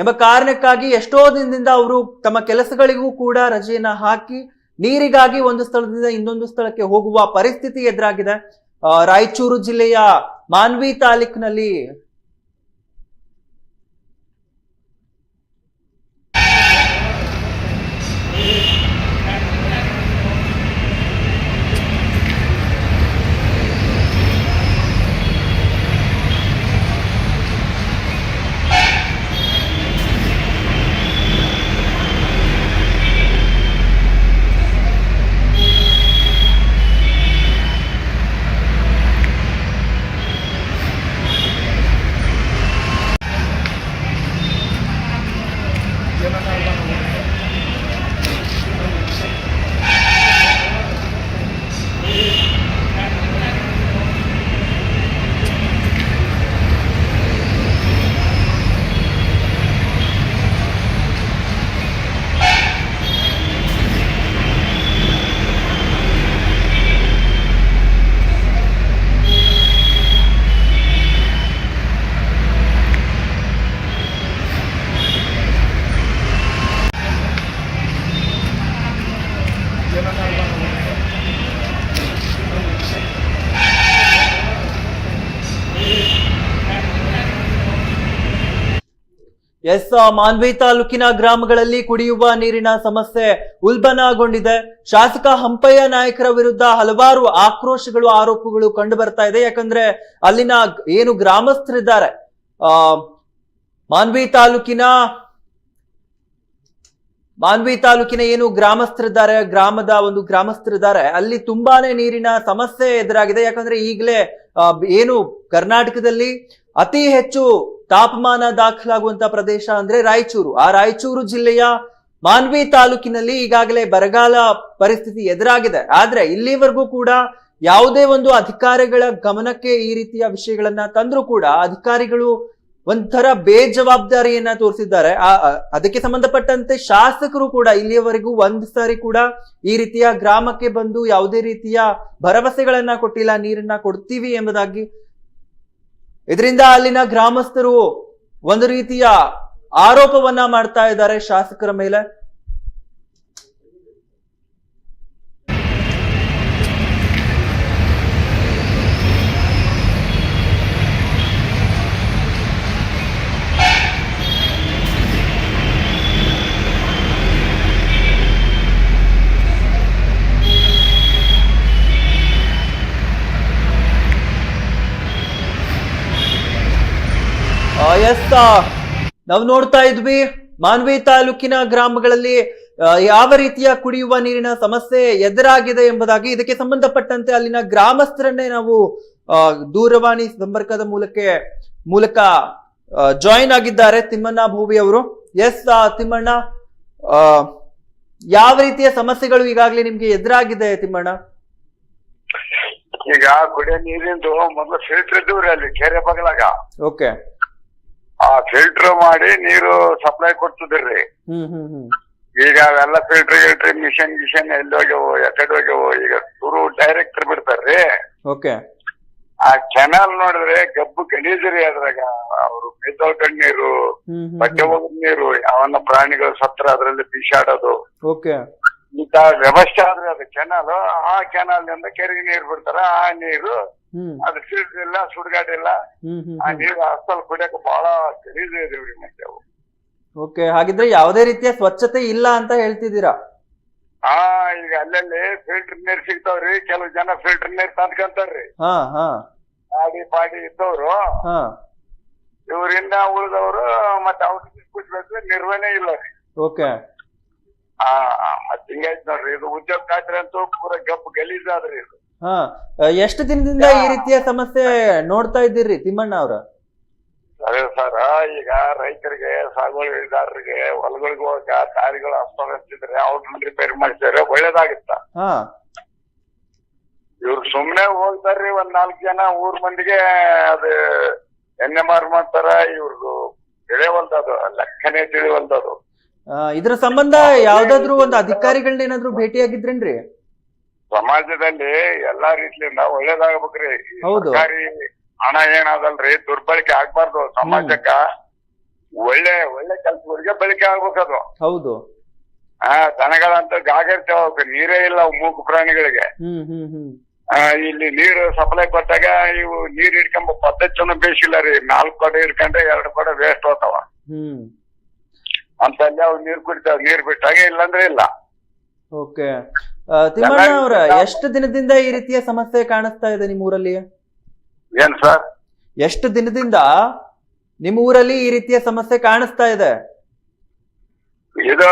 ಎಂಬ ಕಾರಣಕ್ಕಾಗಿ ಎಷ್ಟೋ ದಿನದಿಂದ ಅವರು ತಮ್ಮ ಕೆಲಸಗಳಿಗೂ ಕೂಡ ರಜೆಯನ್ನ ಹಾಕಿ ನೀರಿಗಾಗಿ ಒಂದು ಸ್ಥಳದಿಂದ ಇನ್ನೊಂದು ಸ್ಥಳಕ್ಕೆ ಹೋಗುವ ಪರಿಸ್ಥಿತಿ ಎದುರಾಗಿದೆ. ರಾಯಚೂರು ಜಿಲ್ಲೆಯ ಮಾನ್ವಿ ತಾಲೂಕಿನಲ್ಲಿ ಎಸ್ ಮಾನ್ವಿ ತಾಲೂಕಿನ ಗ್ರಾಮಗಳಲ್ಲಿ ಕುಡಿಯುವ ನೀರಿನ ಸಮಸ್ಯೆ ಉಲ್ಬಣಗೊಂಡಿದೆ. ಶಾಸಕ ಹಂಪಯ್ಯ ನಾಯಕರ ವಿರುದ್ಧ ಹಲವಾರು ಆಕ್ರೋಶಗಳು, ಆರೋಪಗಳು ಕಂಡು ಬರ್ತಾ ಇದೆ. ಯಾಕಂದ್ರೆ ಅಲ್ಲಿನ ಏನು ಗ್ರಾಮಸ್ಥರಿದ್ದಾರೆ. ಆ, ಮಾನ್ವಿ ತಾಲೂಕಿನ ಮಾನ್ವಿ ತಾಲೂಕಿನ ಏನು ಗ್ರಾಮಸ್ಥರಿದ್ದಾರೆ, ಗ್ರಾಮದ ಒಂದು ಗ್ರಾಮಸ್ಥರಿದ್ದಾರೆ, ಅಲ್ಲಿ ತುಂಬಾನೇ ನೀರಿನ ಸಮಸ್ಯೆ ಎದುರಾಗಿದೆ. ಯಾಕಂದ್ರೆ ಈಗಲೇ ಏನು ಕರ್ನಾಟಕದಲ್ಲಿ ಅತಿ ಹೆಚ್ಚು ತಾಪಮಾನ ದಾಖಲಾಗುವಂತ ಪ್ರದೇಶ ಅಂದ್ರೆ ರಾಯಚೂರು. ಆ ರಾಯಚೂರು ಜಿಲ್ಲೆಯ ಮಾನ್ವಿ ತಾಲೂಕಿನಲ್ಲಿ ಈಗಾಗಲೇ ಬರಗಾಲ ಪರಿಸ್ಥಿತಿ ಎದುರಾಗಿದೆ. ಆದ್ರೆ ಇಲ್ಲಿವರೆಗೂ ಕೂಡ ಯಾವುದೇ ಒಂದು ಅಧಿಕಾರಿಗಳ ಗಮನಕ್ಕೆ ಈ ರೀತಿಯ ವಿಷಯಗಳನ್ನ ತಂದ್ರೂ ಕೂಡ ಅಧಿಕಾರಿಗಳು ಒಂಥರ ಬೇಜವಾಬ್ದಾರಿಯನ್ನ ತೋರಿಸಿದ್ದಾರೆ. ಆ, ಅದಕ್ಕೆ ಸಂಬಂಧಪಟ್ಟಂತೆ ಶಾಸಕರು ಕೂಡ ಇಲ್ಲಿಯವರೆಗೂ ಒಂದು ಸಾರಿ ಕೂಡ ಈ ರೀತಿಯ ಗ್ರಾಮಕ್ಕೆ ಬಂದು ಯಾವುದೇ ರೀತಿಯ ಭರವಸೆಗಳನ್ನ ಕೊಟ್ಟಿಲ್ಲ, ನೀರನ್ನ ಕೊಡ್ತೀವಿ ಎಂಬುದಾಗಿ. ಇದರಿಂದ ಅಲ್ಲಿನ ಗ್ರಾಮಸ್ಥರು ಒಂದು ರೀತಿಯ ಆರೋಪವನ್ನ ಮಾಡ್ತಾ ಇದ್ದಾರೆ ಶಾಸಕರ ಮೇಲೆ. ಎಸ್ ನಾವು ನೋಡ್ತಾ ಇದ್ವಿ ಮಾನ್ವಿ ತಾಲೂಕಿನ ಗ್ರಾಮಗಳಲ್ಲಿ ಯಾವ ರೀತಿಯ ಕುಡಿಯುವ ನೀರಿನ ಸಮಸ್ಯೆ ಎದುರಾಗಿದೆ ಎಂಬುದಾಗಿ ಇದಕ್ಕೆ ಸಂಬಂಧಪಟ್ಟಂತೆ ಅಲ್ಲಿನ ಗ್ರಾಮಸ್ಥರನ್ನೇ ನಾವು ದೂರವಾಣಿ ಸಂಪರ್ಕದ ಮೂಲಕ ಮೂಲಕ ಜಾಯಿನ್ ಆಗಿದ್ದಾರೆ ತಿಮ್ಮಣ್ಣ ಭೂವಿ ಅವರು. ಎಸ್ ತಿಮ್ಮಣ್ಣ ಯಾವ ರೀತಿಯ ಸಮಸ್ಯೆಗಳು ಈಗಾಗಲೇ ನಿಮ್ಗೆ ಎದುರಾಗಿದೆ ತಿಮ್ಮಣ್ಣ? ಈಗ ಕುಡಿಯೋ ನೀರಿಂದು ಮೊದಲು ಫಿಲ್ಟರ್ ಇದ್ದವ್ರಿ ಅಲ್ಲಿ ಕೆರೆ ಬಗಲಾಗ. ಓಕೆ ಆ ಫಿಲ್ಟರ್ ಮಾಡಿ ನೀರು ಸಪ್ಲೈ ಕೊಡ್ತಿದ್ರಿ ಈಗ ಅವೆಲ್ಲ ಫಿಲ್ಟರ್ ಗಿಲ್ಟರ್ ಮಿಷನ್ ಗಿಷನ್ ಎಲ್ಲಿ ಹೋಗ್ಯವು ಎಕಡೆ ಹೋಗ್ಯವು ಈಗ ಶುರು ಡೈರೆಕ್ಟರ್ ಬಿಡ್ತಾರ್ರಿ. ಓಕೆ ಆ ಕೆನಾಲ್ ನೋಡಿದ್ರೆ ಗಬ್ಬು ಗಲೀಜ್ರಿ ಅದ್ರಾಗ. ಅವರು ಕಣ್ಣೀರು ನೀರು ಬಟ್ಟೆ ಹೋಗಿದ ನೀರು ಯಾವನ್ನ ಪ್ರಾಣಿಗಳು ಸತ್ರ ಅದ್ರಲ್ಲಿ ಬಿಸಾಡೋದು. ಓಕೆ ಇಂತ ವ್ಯವಸ್ಥೆ ಆದ್ರೆ ಅದು ಕೆನಾಲ್ ಆ ಕೆನಾಲ್ನಿಂದ ಕೆರೆಗೆ ನೀರು ಬಿಡ್ತಾರ ಆ ನೀರು ಹ್ಮ್. ಅದು ಫಿಲ್ಟರ್ ಇಲ್ಲ ಸುಡ್ಗಾಡ್ ಇಲ್ಲ. ಹ್ಮ್ ಹ್ಮ್ ಆ ನೀರು ಅಸಲ್ ಕುಡಿಯಕ್ಕೆ ಬಹಳ ಗಲೀಜ್ ಇದೆ ಮತ್ತೆ ಅವು. ಓಕೆ ಹಾಗಿದ್ರೆ ಯಾವುದೇ ರೀತಿಯ ಸ್ವಚ್ಛತೆ ಇಲ್ಲ ಅಂತ ಹೇಳ್ತಿದ್ದೀರಾ? ಹಾ ಈಗ ಅಲ್ಲಲ್ಲಿ ಫಿಲ್ಟರ್ ನೀರ್ ಸಿಗ್ತಾವ್ರಿ ಕೆಲವು ಜನ ಫಿಲ್ಟರ್ ನೀರ್ ತಂದ್ಕಂತಾರ್ರಿ. ಹಾ ಹಾ. ಪಾಡಿ ಪಾಡಿ ಇದ್ದವ್ರು ಹಾ. ಇವರಿಂದ ಉಳಿದವರು ಮತ್ತೆ ಔಷಧಿ ಕುಡ್ಬೇಕು ನಿರ್ವಹಣೆ ಇಲ್ಲ. ರೀ ಓಕೆ. ಹಾ ಮತ್ ಹಿಂಗಾಯ್ತು ನೋಡ್ರಿ ಇದು ಉದ್ಯೋಗ ಖಾತ್ರಿ ಅಂತೂ ಪೂರ ಗಪ್ ಇದು. ಹಾ ಎಷ್ಟು ದಿನದಿಂದ ಈ ರೀತಿಯ ಸಮಸ್ಯೆ ನೋಡ್ತಾ ಇದ್ದೀರಿ ತಿಮ್ಮಣ್ಣ ಅವ್ರ? ಸರಿ ಸರ್ ಈಗ ರೈತರಿಗೆ ಸಾಗುವಳಿದಾರರಿಗೆ ಹೊಲಗಳಿಗೆ ಹೋಗಕ ದಾರಿಗಳು ಅಸ್ತವ್ಯಸ್ತಿದ್ರೆ ಅವ್ರನ್ನ ರಿಪೇರಿ ಮಾಡಿಸಿದ್ರೆ ಒಳ್ಳೇದಾಗಿತ್ತ? ಹಾ. ಇವ್ರು ಸುಮ್ನೆ ಹೋಗ್ತಾರ್ರಿ ಒಂದ್ ನಾಲ್ಕು ಜನ ಊರ್ ಮಂದಿಗೆ ಅದು ಎಣ್ಣೆ ಮಾರು ಮಾಡ್ತಾರ ಇವ್ರದ್ದು ತಿಳಿಯವಲ್ದದು ಲೆಕ್ಕನೇ ತಿಳಿವಲ್ದದು ಆ, ಇದ್ರ ಸಂಬಂಧ ಯಾವ್ದಾದ್ರು ಒಂದು ಅಧಿಕಾರಿಗಳನ್ನ ಏನಾದ್ರು ಭೇಟಿಯಾಗಿದ್ರೇನ್ರಿ? ಸಮಾಜದಲ್ಲಿ ಎಲ್ಲಾ ರೀತಿಯಿಂದ ಒಳ್ಳೇದಾಗ್ಬೇಕ್ರಿ. ಹೌದು. ಸರ್ಕಾರಿ ಹಣ ಏನಾದಲ್ರಿ ದುರ್ಬಳಕೆ ಆಗ್ಬಾರ್ದು ಸಮಾಜಕ್ಕ. ಒಳ್ಳೆ ಒಳ್ಳೆ ಕೆಲ್ಸಗಳಿಗೆ ಬಳಕೆ ಆಗ್ಬೇಕದು ಹೌದು. ಆ ದನಗಳಂತ ಜಾಗೃತಿ ನೀರೇ ಇಲ್ಲ ಮೂಕ ಪ್ರಾಣಿಗಳಿಗೆ. ಇಲ್ಲಿ ನೀರು ಸಪ್ಲೈ ಕೊಟ್ಟಾಗ ಇವು ನೀರ್ ಹಿಡ್ಕೊಂಬ ಪದ್ಧತಿಯನ್ನು ಬೇಸಿಲ್ಲ ರೀ. ನಾಲ್ಕು ಕಡೆ ಹಿಡ್ಕೊಂಡ್ರೆ ಎರಡು ಕಡೆ ವೇಸ್ಟ್ ಹೋಗ್ತಾವ. ಹ್ಮ್. ಅಂತಲ್ಲಿ ಅವ್ರು ನೀರ್ ಕುಡಿತಾವ್ ನೀರ್ ಬಿಟ್ಟಾಗೆ ಇಲ್ಲಂದ್ರೆ ಇಲ್ಲ. ಓಕೆ. ತಿಮ್ಮಣ್ಣ ಅವ್ರ ಎಷ್ಟು ದಿನದಿಂದ ಈ ರೀತಿಯ ಸಮಸ್ಯೆ ಕಾಣಿಸ್ತಾ ಇದೆ ನಿಮ್ಮ ಊರಲ್ಲಿ? ಏನ್ ಸರ್? ಎಷ್ಟು ದಿನದಿಂದ ನಿಮ್ಮ ಊರಲ್ಲಿ ಈ ರೀತಿಯ ಸಮಸ್ಯೆ ಕಾಣಿಸ್ತಾ ಇದೆ? ಇದು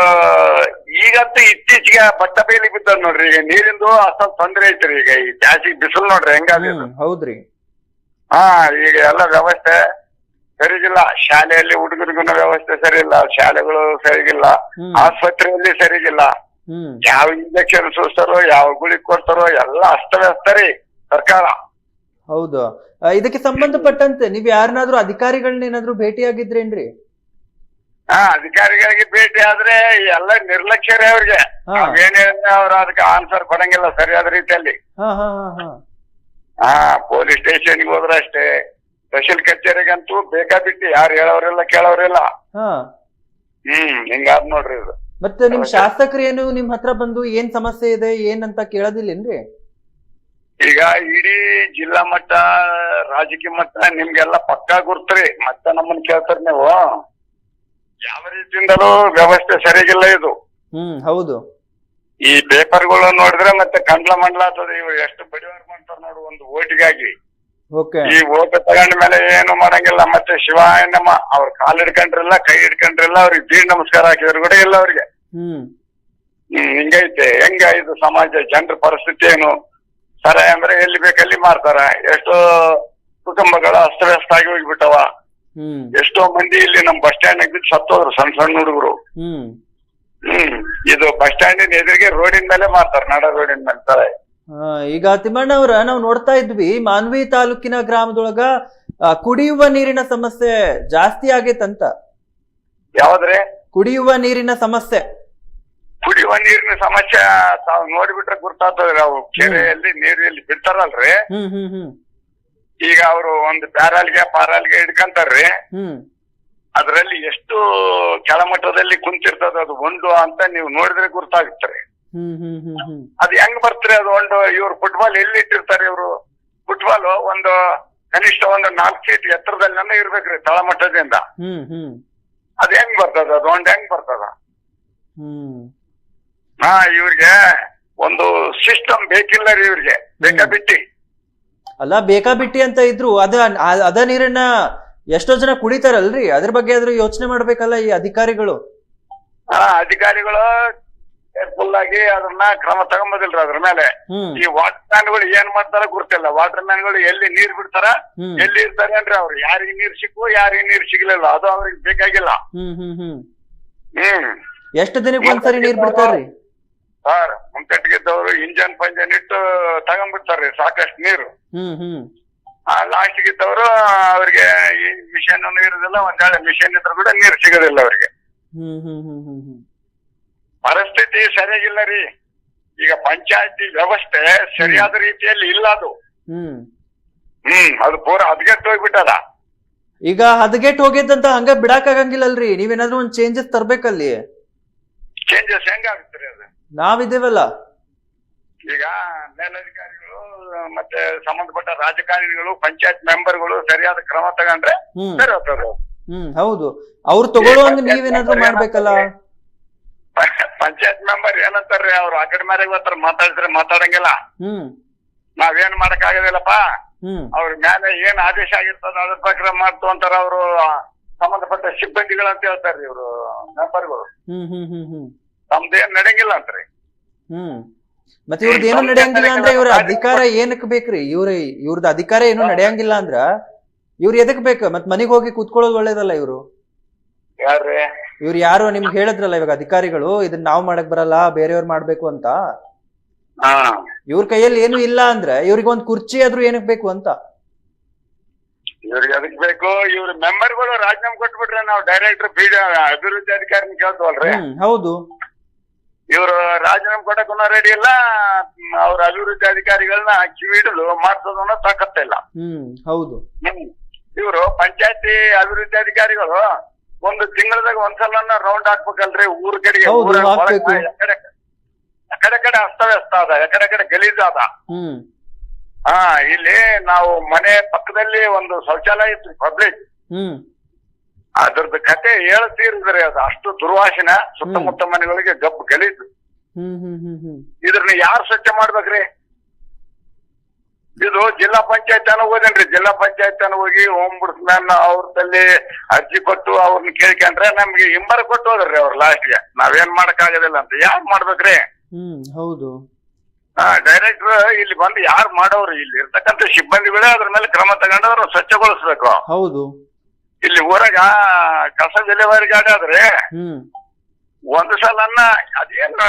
ಈಗಂತೂ ಇತ್ತೀಚೆಗೆ ಬಟ್ಟ ಬೇಲಿ ಬಿದ್ದದ್ ನೋಡ್ರಿ. ಈಗ ನೀರಿಂದು ಅಷ್ಟೊಂದು ತೊಂದರೆ ಐತ್ರಿ ಈಗ. ಈ ಜಾಸ್ತಿ ಬಿಸಿಲು ನೋಡ್ರಿ ಹೆಂಗಾದ ಹೌದ್ರಿ. ಹಾ ಈಗ ಎಲ್ಲ ವ್ಯವಸ್ಥೆ. ಸರಿಗಿಲ್ಲ. ಶಾಲೆಯಲ್ಲಿ ಹುಡುಗರಿಗೂ ವ್ಯವಸ್ಥೆ ಸರಿಯಿಲ್ಲ. ಇಲ್ಲ ಶಾಲೆಗಳು ಸರಿಗಿಲ್ಲ. ಆಸ್ಪತ್ರೆಯಲ್ಲಿ ಸರಿಗಿಲ್ಲ. ಯಾವ ಇಂಜೆಕ್ಷನ್ ಸೂಸ್ತಾರೋ ಯಾವ ಗುಳಿ ಕೊಡ್ತಾರೋ ಎಲ್ಲ ಅಸ್ತವ್ಯಸ್ತ ರೀ ಸರ್ಕಾರ. ಹೌದು. ಇದಕ್ಕೆ ಸಂಬಂಧಪಟ್ಟಂತೆ ನೀವ್ ಯಾರನ್ನಾದ್ರೂ ಅಧಿಕಾರಿಗಳನ್ನ ಏನಾದ್ರು ಭೇಟಿಯಾಗಿದ್ರೇನ್ರಿ? ಹಾ ಅಧಿಕಾರಿಗಳಿಗೆ ಭೇಟಿ ಆದ್ರೆ ಎಲ್ಲ ನಿರ್ಲಕ್ಷ್ಯ ರೀ ಅವ್ರಿಗೆ ಏನೇ ಅವ್ರ ಅದಕ್ಕೆ ಆನ್ಸರ್ ಕೊಡಂಗಿಲ್ಲ ಸರಿಯಾದ ರೀತಿಯಲ್ಲಿ. ಹಾ ಪೊಲೀಸ್ ಸ್ಟೇಷನ್ಗೆ ಹೋದ್ರೆ ಅಷ್ಟೇ. ತಹಶೀಲ್ ಕಚೇರಿಗಂತೂ ಬೇಕಾಬಿಟ್ಟಿ ಯಾರು ಹೇಳೋರೆಲ್ಲ ಕೇಳೋರೆಲ್ಲ. ಹಾ. ಹ್ಮ್ ಹಿಂಗಾದ್ ನೋಡ್ರಿ ಇದು. ಮತ್ತೆ ನಿಮ್ ಶಾಸಕರೇನು ಏನು ನಿಮ್ ಹತ್ರ ಬಂದು ಏನ್ ಸಮಸ್ಯೆ ಇದೆ ಏನಂತ ಕೇಳೋದಿಲ್ಲೇನ್ರಿ? ಈಗ ಇಡೀ ಜಿಲ್ಲಾ ಮಟ್ಟ ರಾಜಕೀಯ ಮಟ್ಟ ನಿಮ್ಗೆಲ್ಲ ಪಕ್ಕಾ ಗುರ್ತ್ರಿ. ಮತ್ತೆ ನಮ್ಮನ್ ಕೇಳ್ತಾರ ನೀವು. ಯಾವ ರೀತಿಯಿಂದಲೂ ವ್ಯವಸ್ಥೆ ಸರಿಗಿಲ್ಲ ಇದು. ಹ್ಮ್ ಹೌದು. ಈ ಪೇಪರ್ಗಳು ನೋಡಿದ್ರೆ ಮತ್ತೆ ಕಂಡ್ಲ ಮಂಡ್ಲ ಆಗ್ತದೆ. ಇವ್ರು ಎಷ್ಟು ಬಡಿವಾರ ಮಾಡ್ತಾರ ನೋಡು ಒಂದು ಓಟಿಗಾಗಿ. ಈ ಓಕೆ ತಗೊಂಡ ಮೇಲೆ ಏನು ಮಾಡಂಗಿಲ್ಲ. ಮತ್ತೆ ಶಿವ ನಮ್ಮ ಅವ್ರ ಕಾಲ್ ಹಿಡ್ಕೊಂಡ್ರಿಲ್ಲ ಕೈ ಹಿಡ್ಕೊಂಡ್ರಿಲ್ಲ ಅವ್ರಿಗೆ ದೀಡ್ ನಮಸ್ಕಾರ ಹಾಕಿದ್ರು ಕೂಡ ಇಲ್ಲ ಅವ್ರಿಗೆ. ಹ್ಮ್. ಹಿಂಗೈತೆ. ಹೆಂಗ ಇದು ಸಮಾಜ? ಜನರ ಪರಿಸ್ಥಿತಿ ಏನು? ಸರ ಅಂದ್ರೆ ಎಲ್ಲಿ ಬೇಕಲ್ಲಿ ಮಾಡ್ತಾರ. ಎಷ್ಟೋ ಕುಟುಂಬಗಳು ಅಸ್ತವ್ಯಸ್ತ ಆಗಿ ಹೋಗ್ಬಿಟ್ಟವ ಎಷ್ಟೋ ಮಂದಿ ಇಲ್ಲಿ ನಮ್ ಬಸ್ ಸ್ಟ್ಯಾಂಡ್ ಬಿದ್ದು ಸತ್ತೋದ್ರು ಸಣ್ಣ ಸಣ್ಣ ಹುಡುಗರು. ಹ್ಮ್. ಇದು ಬಸ್ ಸ್ಟ್ಯಾಂಡಿನ ಎದುರಿಗೆ ರೋಡಿನ ಮೇಲೆ ಮಾಡ್ತಾರೆ ನಡ ರೋಡಿನ ಮೇಲೆ. ತರ ಆ, ಈಗ ತಿಮ್ಮಣ್ಣ ಅವ್ರ ನಾವು ನೋಡ್ತಾ ಇದ್ವಿ ಮಾನ್ವಿ ತಾಲೂಕಿನ ಗ್ರಾಮದೊಳಗ ಕುಡಿಯುವ ನೀರಿನ ಸಮಸ್ಯೆ ಜಾಸ್ತಿ ಆಗೈತಂತ. ಯಾವ್ದ್ರೆ? ಕುಡಿಯುವ ನೀರಿನ ಸಮಸ್ಯೆ. ಕುಡಿಯುವ ನೀರಿನ ಸಮಸ್ಯೆ ತಾವು ನೋಡಿಬಿಟ್ರೆ ಗುರ್ತಾಗ್ತದ್ರಿ ಅವು ಕೆರೆಯಲ್ಲಿ ನೀರು ಎಲ್ಲಿ ಬಿಡ್ತಾರಲ್ರಿ? ಹ್ಮ್ ಹ್ಮ್ ಹ್ಮ್. ಈಗ ಅವರು ಒಂದು ಬ್ಯಾರಲ್ಗೆ ಪಾರಾಲ್ಗೆ ಹಿಡ್ಕಂತಾರ್ರಿ? ಹ್ಮ್. ಅದ್ರಲ್ಲಿ ಎಷ್ಟು ಕೆಳಮಟ್ಟದಲ್ಲಿ ಕುಂತಿರ್ತದ ಅದು ಒಂದು ಅಂತ ನೀವು ನೋಡಿದ್ರೆ ಗುರ್ತಾಗುತ್ತೆ ಅದ್ ಹೆಂಗ್ ಬರ್ತಾರೆ? ಅದು ಒಂದು ಇವ್ರು ಫುಟ್ಬಾಲ್ ಎಲ್ಲಿ ಇಟ್ಟಿರ್ತಾರೆ ಇವರು? ಫುಟ್ಬಾಲ್ ಒಂದು ಕನಿಷ್ಠ ಒಂದು ನಾಲ್ಕು ಸೀಟ್ ಎತ್ತರದಲ್ಲಿ ಇರ್ಬೇಕ್ರಿ ತಳಮಟ್ಟದಿಂದ. ಹ್ಮ್ ಹ್ಮ್. ಅದ್ ಹೆಂಗ್ ಬರ್ತದ? ಅದು ಒಂದ್ ಹೆಂಗ್ ಬರ್ತದ? ಹ್ಮ್. ಹಾ ಇವ್ರಿಗೆ ಒಂದು ಸಿಸ್ಟಮ್ ಬೇಕಿಲ್ಲ ರೀ ಇವ್ರಿಗೆ. ಬೇಕಾ ಬಿಟ್ಟಿ? ಅಲ್ಲ ಬೇಕಾಬಿಟ್ಟಿ ಅಂತ ಇದ್ರು. ಅದ ಅದ ನೀರನ್ನ ಎಷ್ಟೋ ಜನ ಕುಡಿತಾರಲ್ರಿ? ಅದ್ರ ಬಗ್ಗೆ ಆದ್ರೂ ಯೋಚನೆ ಮಾಡ್ಬೇಕಲ್ಲ ಈ ಅಧಿಕಾರಿಗಳು? ಅಧಿಕಾರಿಗಳು ಕೇರ್ಫುಲ್ ಆಗಿ ಅದನ್ನ ಕ್ರಮ ತಗೊಂಬೋದಿಲ್ರಿ ಅದ್ರ ಮೇಲೆ. ಈ ವಾಟರ್ ಮ್ಯಾನ್ಗಳು ಏನ್ ಮಾಡ್ತಾರ ಗೊತ್ತಿಲ್ಲ. ವಾಟರ್ ಮ್ಯಾನ್ಗಳು ಎಲ್ಲಿ ನೀರ್ ಬಿಡ್ತಾರ ಎಲ್ಲಿ ಇರ್ತಾರೆ ಅಂದ್ರೆ ಅವ್ರು ಯಾರಿಗೆ ನೀರ್ ಸಿಕ್ಕು ಯಾರಿಗೆ ನೀರ್ ಸಿಗ್ಲಿಲ್ಲ. ಅದು ಅವ್ರಿಗೆ ಬೇಕಾಗಿಲ್ಲ. ಹ್ಮ್ ಎಷ್ಟು ದಿನಕ್ಕೆ ಒಂದ್ಸರಿ ನೀರ್ ಬಿಡ್ತಾರ್ರಿ? ಸರ್ ಮುಂಕಟ್ಟಿಗಿದ್ದವ್ರು ಇಂಜನ್ ಪಂಜನ್ ಇಟ್ಟು ತಗೊಂಡ್ಬಿಡ್ತಾರ್ರಿ ಸಾಕಷ್ಟು ನೀರು. ಹ್ಮ್ ಹ್ಮ್. ಆ ಲಾಸ್ಟ್ ಇದ್ದವರು ಅವ್ರಿಗೆ ಈ ಮಿಷನ್ ಇರೋದಿಲ್ಲ ಒಂದ್ ವೇಳೆ ಮಿಷನ್ ಇದ್ರು ಕೂಡ ನೀರು ಸಿಗೋದಿಲ್ಲ ಅವ್ರಿಗೆ. ಹ್ಮ್ ಹ್ಮ್ ಹ್ಮ್ ಹ್ಮ್ ಹ್ಮ್. ಪರಿಸ್ಥಿತಿ ಸರಿಯಾಗಿಲ್ಲ ರೀ. ಈಗ ಪಂಚಾಯತಿ ವ್ಯವಸ್ಥೆ ಸರಿಯಾದ ರೀತಿಯಲ್ಲಿ ಇಲ್ಲ ಅದು. ಹ್ಮ್. ಹ್ಮ್ ಅದು ಪೂರ ಹದ್ಗೆಟ್ಟು ಹೋಗ್ಬಿಟ್ಟದ. ಈಗ ಹದಗೆಟ್ ಹೋಗಿದ್ದಂತ ಹಂಗ ಬಿಡಾಕ್ ಆಗಂಗಿಲ್ಲಲ್ರಿ ನೀವೇನಾದ್ರೂ ಒಂದ್ ಚೇಂಜಸ್ ತರ್ಬೇಕಲ್ಲಿ. ಚೇಂಜಸ್ ಹೆಂಗಾಗುತ್ತೆ ಅದು? ನಾವಿದೇವಲ್ಲ ಈಗ ಮೇಲಧಿಕಾರಿಗಳು ಮತ್ತೆ ಸಂಬಂಧಪಟ್ಟ ರಾಜಕಾರಣಿಗಳು ಪಂಚಾಯತ್ ಮೆಂಬರ್ಗಳು ಸರಿಯಾದ ಕ್ರಮ ತಗೊಂಡ್ರೆ ಹ್ಮ್. ಸರಿ ಹೋಗ್ತದೆ ಹ್ಮ್ ಹೌದು. ಅವ್ರು ತಗೊಳ್ಳುವಂಗ ನೀವೇನಾದ್ರೂ ಮಾಡ್ಬೇಕಲ್ಲ. ಪಂಚಾಯತ್ ಮೆಂಬರ್ ಏನಂತಾರ್ರಿ ಅವ್ರು? ಆ ಕಡೆ ಮೇಲೆ ಇವತ್ತರ ಮಾತಾಡಿದ್ರೆ ಮಾತಾಡಂಗಿಲ್ಲ. ಹ್ಮ್. ನಾವೇನ್ ಮಾಡಕ್ ಆಗೋದಿಲ್ಲಪ್ಪ ಹ್ಮ್. ಅವ್ರ ಮೇಲೆ ಏನ್ ಆದೇಶ ಆಗಿರ್ತದ ಅದ್ರ ಪ್ರಕಾರ ಮಾಡ್ತು ಅಂತಾರ ಅವರು. ಸಂಬಂಧಪಟ್ಟ ಸಿಬ್ಬಂದಿಗಳಂತ ಹೇಳ್ತಾರ್ರಿ ಇವ್ರು ಮೆಂಬರ್ಗಳು ಹ್ಮ್ ಹ್ಮ್ ಹ್ಮ್ ಹ್ಮ್. ನಮ್ದೇನ್ ನಡೆಯಂಗಿಲ್ಲ ಅಂತ್ರಿ. ಹ್ಮ್. ಮತ್ತೆ ಇವ್ರದ್ದು ಏನು ನಡೆಯಂಗಿಲ್ಲ ಅಂದ್ರೆ ಇವ್ರ ಅಧಿಕಾರ ಏನಕ್ ಬೇಕ್ರಿ? ಇವ್ರ ಇವ್ರದ್ದು ಅಧಿಕಾರ ಏನು ನಡೆಯಂಗಿಲ್ಲ ಅಂದ್ರ ಇವ್ರ ಎದಕ್ ಬೇಕು? ಮತ್ ಮನಿಗ್ ಹೋಗಿ ಕೂತ್ಕೊಳ್ಳೋದು ಒಳ್ಳೇದಲ್ಲ ಇವ್ರು? ಯಾರ್ರಿ ಇವ್ರು ಯಾರು ನಿಮ್ಗೆ ಹೇಳಿದ್ರಲ್ಲ ಇವಾಗ ಅಧಿಕಾರಿಗಳು ಇದನ್ನ ನಾವ್ ಮಾಡಕ್ ಬರಲ್ಲ ಬೇರೆಯವ್ರು ಮಾಡ್ಬೇಕು ಅಂತ? ಹಾ. ಇವ್ರ ಕೈಯಲ್ಲಿ ಏನು ಇಲ್ಲ ಅಂದ್ರೆ ಇವ್ರಿಗೆ ಒಂದ್ ಕುರ್ಚಿ ಆದ್ರೂ ಏನಕ್ ಬೇಕು ಅಂತ? ಇವ್ರಿಗೆ ಅದಕ್ ಬೇಕು ಇವ್ರ ಮೆಂಬರ್ಗಳು ರಾಜೀನಾಮೆ ಕೊಟ್ಬಿಟ್ರೆ ನಾವು ಡೈರೆಕ್ಟರ್ ಬಿ ಅಭಿವೃದ್ಧಿ ಅಧಿಕಾರಿನ ಕೇಳ್ತವಲ್ರಿ? ಹ್ಮ್ ಹೌದು. ಇವ್ರು ರಾಜೀನಾಮೆ ಕೊಡಕ್ಕೂ ರೆಡಿ ಇಲ್ಲ ಅವ್ರ ಅಭಿವೃದ್ಧಿ ಅಧಿಕಾರಿಗಳನ್ನ ಕಿವಿಡಲು ಮಾಡ್ಸೋದನ್ನ ತಾಕತ್ತಿಲ್ಲ ಹ್ಮ್ ಹೌದು. ಇವರು ಪಂಚಾಯತಿ ಅಭಿವೃದ್ಧಿ ಅಧಿಕಾರಿಗಳು ಒಂದು ತಿಂಗಳದಾಗ ಒಂದ್ಸಲ ರೌಂಡ್ ಹಾಕ್ಬೇಕಲ್ರಿ ಊರ್ ಕಡೆಗೆ ಹೌದು, ಊರ ಹಾಕ್ಬೇಕು. ಒಳಗೆ ಎಕಡೆ ಕಡೆ ಕಡೆ ಅಸ್ತವ್ಯಸ್ತ ಅದ ಕಡೆ ಕಡೆ ಗಲೀಜ್ ಅದ. ಹ್ಮ್. ಹಾ ಇಲ್ಲಿ ನಾವು ಮನೆ ಪಕ್ಕದಲ್ಲಿ ಒಂದು ಶೌಚಾಲಯ ಇತ್ತು ಪಬ್ಲಿಕ್. ಹ್ಮ್. ಅದ್ರದ್ದು ಕತೆ ಹೇಳ್ತೀರಿದ್ರಿ ಅದು ಅಷ್ಟು ದುರ್ವಾಸನೆ ಸುತ್ತಮುತ್ತ ಮನೆಗಳಿಗೆ ಗಬ್ ಗಲೀಜ್. ಹ್ಮ್ ಹ್ಮ್ ಹ್ಮ್ ಹ್ಮ್. ಇದ್ರನ್ನ ಯಾರು ಸ್ವಚ್ಛ ಮಾಡ್ಬೇಕ್ರಿ? ಇದು ಜಿಲ್ಲಾ ಪಂಚಾಯತ್ ಅನ್ನ ಹೋದೇನ್ರಿ ಜಿಲ್ಲಾ ಪಂಚಾಯತ್ ಅನ್ನ ಹೋಗಿ ಹೋಮ್ ಮ್ಯಾನ್ ಅವ್ರದಲ್ಲಿ ಅರ್ಜಿ ಕೊಟ್ಟು ಅವ್ರನ್ನ ಕೇಳ್ಕೊಂಡ್ರೆ ನಮ್ಗೆ ಹಿಂಬರ ಕೊಟ್ಟು ಹೋದ್ರಿ ಅವ್ರ ಲಾಸ್ಟ್ಗೆ ನಾವೇನ್ ಮಾಡಕ್ ಆಗೋದಿಲ್ಲ ಅಂತ. ಯಾರು ಮಾಡ್ಬೇಕ್ರಿ? ಹ್ಮ್ ಹೌದು. ಡೈರೆಕ್ಟರ್ ಇಲ್ಲಿ ಬಂದು ಯಾರು ಮಾಡೋರು? ಇಲ್ಲಿ ಇರ್ತಕ್ಕಂಥ ಸಿಬ್ಬಂದಿಗಳೇ ಅದ್ರ ಮೇಲೆ ಕ್ರಮ ತಗೊಂಡು ಅವ್ರು ಸ್ವಚ್ಛಗೊಳಿಸ್ಬೇಕು. ಹೌದು. ಇಲ್ಲಿ ಊರಾಗ ಕಸ ವಿಲೇವಾರಿ ಗಾಡಿ ಆದ್ರೆ ಒಂದು ಸಲನ್ನ ಅದೇನು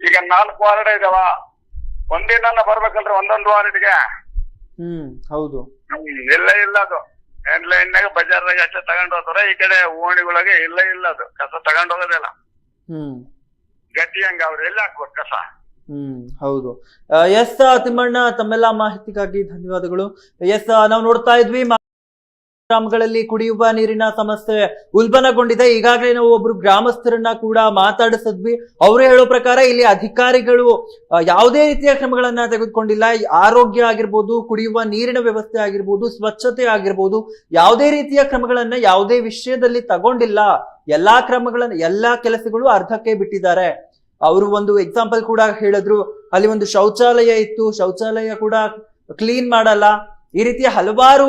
ಈಗ ನಾಲ್ಕು ವಾರ್ಡ್ ಇದಾವ. ಒಂದಿನ ಬರ್ಬೇಕಲ್ರಿ ಒಂದೊಂದು ವಾರ್ಡ್ಗೆ ಹ್ಮ್ ಹೌದು. ಇಲ್ಲ ಇಲ್ಲ ಅದು. ಲೈನ್ನಾಗ ಬಜಾರ್ದಾಗ ಅಷ್ಟೇ ತಗೊಂಡ್ ಹೋಗ್ತಾರ. ಈ ಕಡೆ ಓಣಿಗಳಿಗೆ ಇಲ್ಲ ಇಲ್ಲ ಅದು. ಕಸ ತಗೊಂಡ್ ಹೋಗೋದಿಲ್ಲ. ಹ್ಮ್. ಗಟ್ಟಿ ಹಂಗ ಅವ್ರು ಎಲ್ಲಿ ಹಾಕ್ಬೇಕು ಕಸ? ಹ್ಮ್ ಹೌದು. ಎಸ್ ತಿಮ್ಮಣ್ಣ ತಮ್ಮೆಲ್ಲ ಮಾಹಿತಿಗಾಗಿ ಧನ್ಯವಾದಗಳು. ಎಸ್ ನಾವು ನೋಡ್ತಾ ಇದ್ವಿ. ಗ್ರಾಮಗಳಲ್ಲಿ ಕುಡಿಯುವ ನೀರಿನ ಸಮಸ್ಯೆ ಉಲ್ಬಣಗೊಂಡಿದೆ. ಈಗಾಗಲೇ ನಾವು ಒಬ್ರು ಗ್ರಾಮಸ್ಥರನ್ನ ಕೂಡ ಮಾತಾಡಿಸಿದ್ವಿ. ಅವರು ಹೇಳೋ ಪ್ರಕಾರ ಇಲ್ಲಿ ಅಧಿಕಾರಿಗಳು ಯಾವುದೇ ರೀತಿಯ ಕ್ರಮಗಳನ್ನ ತೆಗೆದುಕೊಂಡಿಲ್ಲ. ಆರೋಗ್ಯ ಆಗಿರ್ಬೋದು, ಕುಡಿಯುವ ನೀರಿನ ವ್ಯವಸ್ಥೆ ಆಗಿರ್ಬೋದು, ಸ್ವಚ್ಛತೆ ಆಗಿರ್ಬೋದು, ಯಾವುದೇ ರೀತಿಯ ಕ್ರಮಗಳನ್ನ ಯಾವುದೇ ವಿಷಯದಲ್ಲಿ ತಗೊಂಡಿಲ್ಲ. ಎಲ್ಲಾ ಕ್ರಮಗಳನ್ನ, ಎಲ್ಲಾ ಕೆಲಸಗಳು ಅರ್ಧಕ್ಕೆ ಬಿಟ್ಟಿದ್ದಾರೆ. ಅವರು ಒಂದು ಎಕ್ಸಾಂಪಲ್ ಕೂಡ ಹೇಳಿದ್ರು. ಅಲ್ಲಿ ಒಂದು ಶೌಚಾಲಯ ಇತ್ತು. ಶೌಚಾಲಯ ಕೂಡ ಕ್ಲೀನ್ ಮಾಡಲ್ಲ. ಈ ರೀತಿಯ ಹಲವಾರು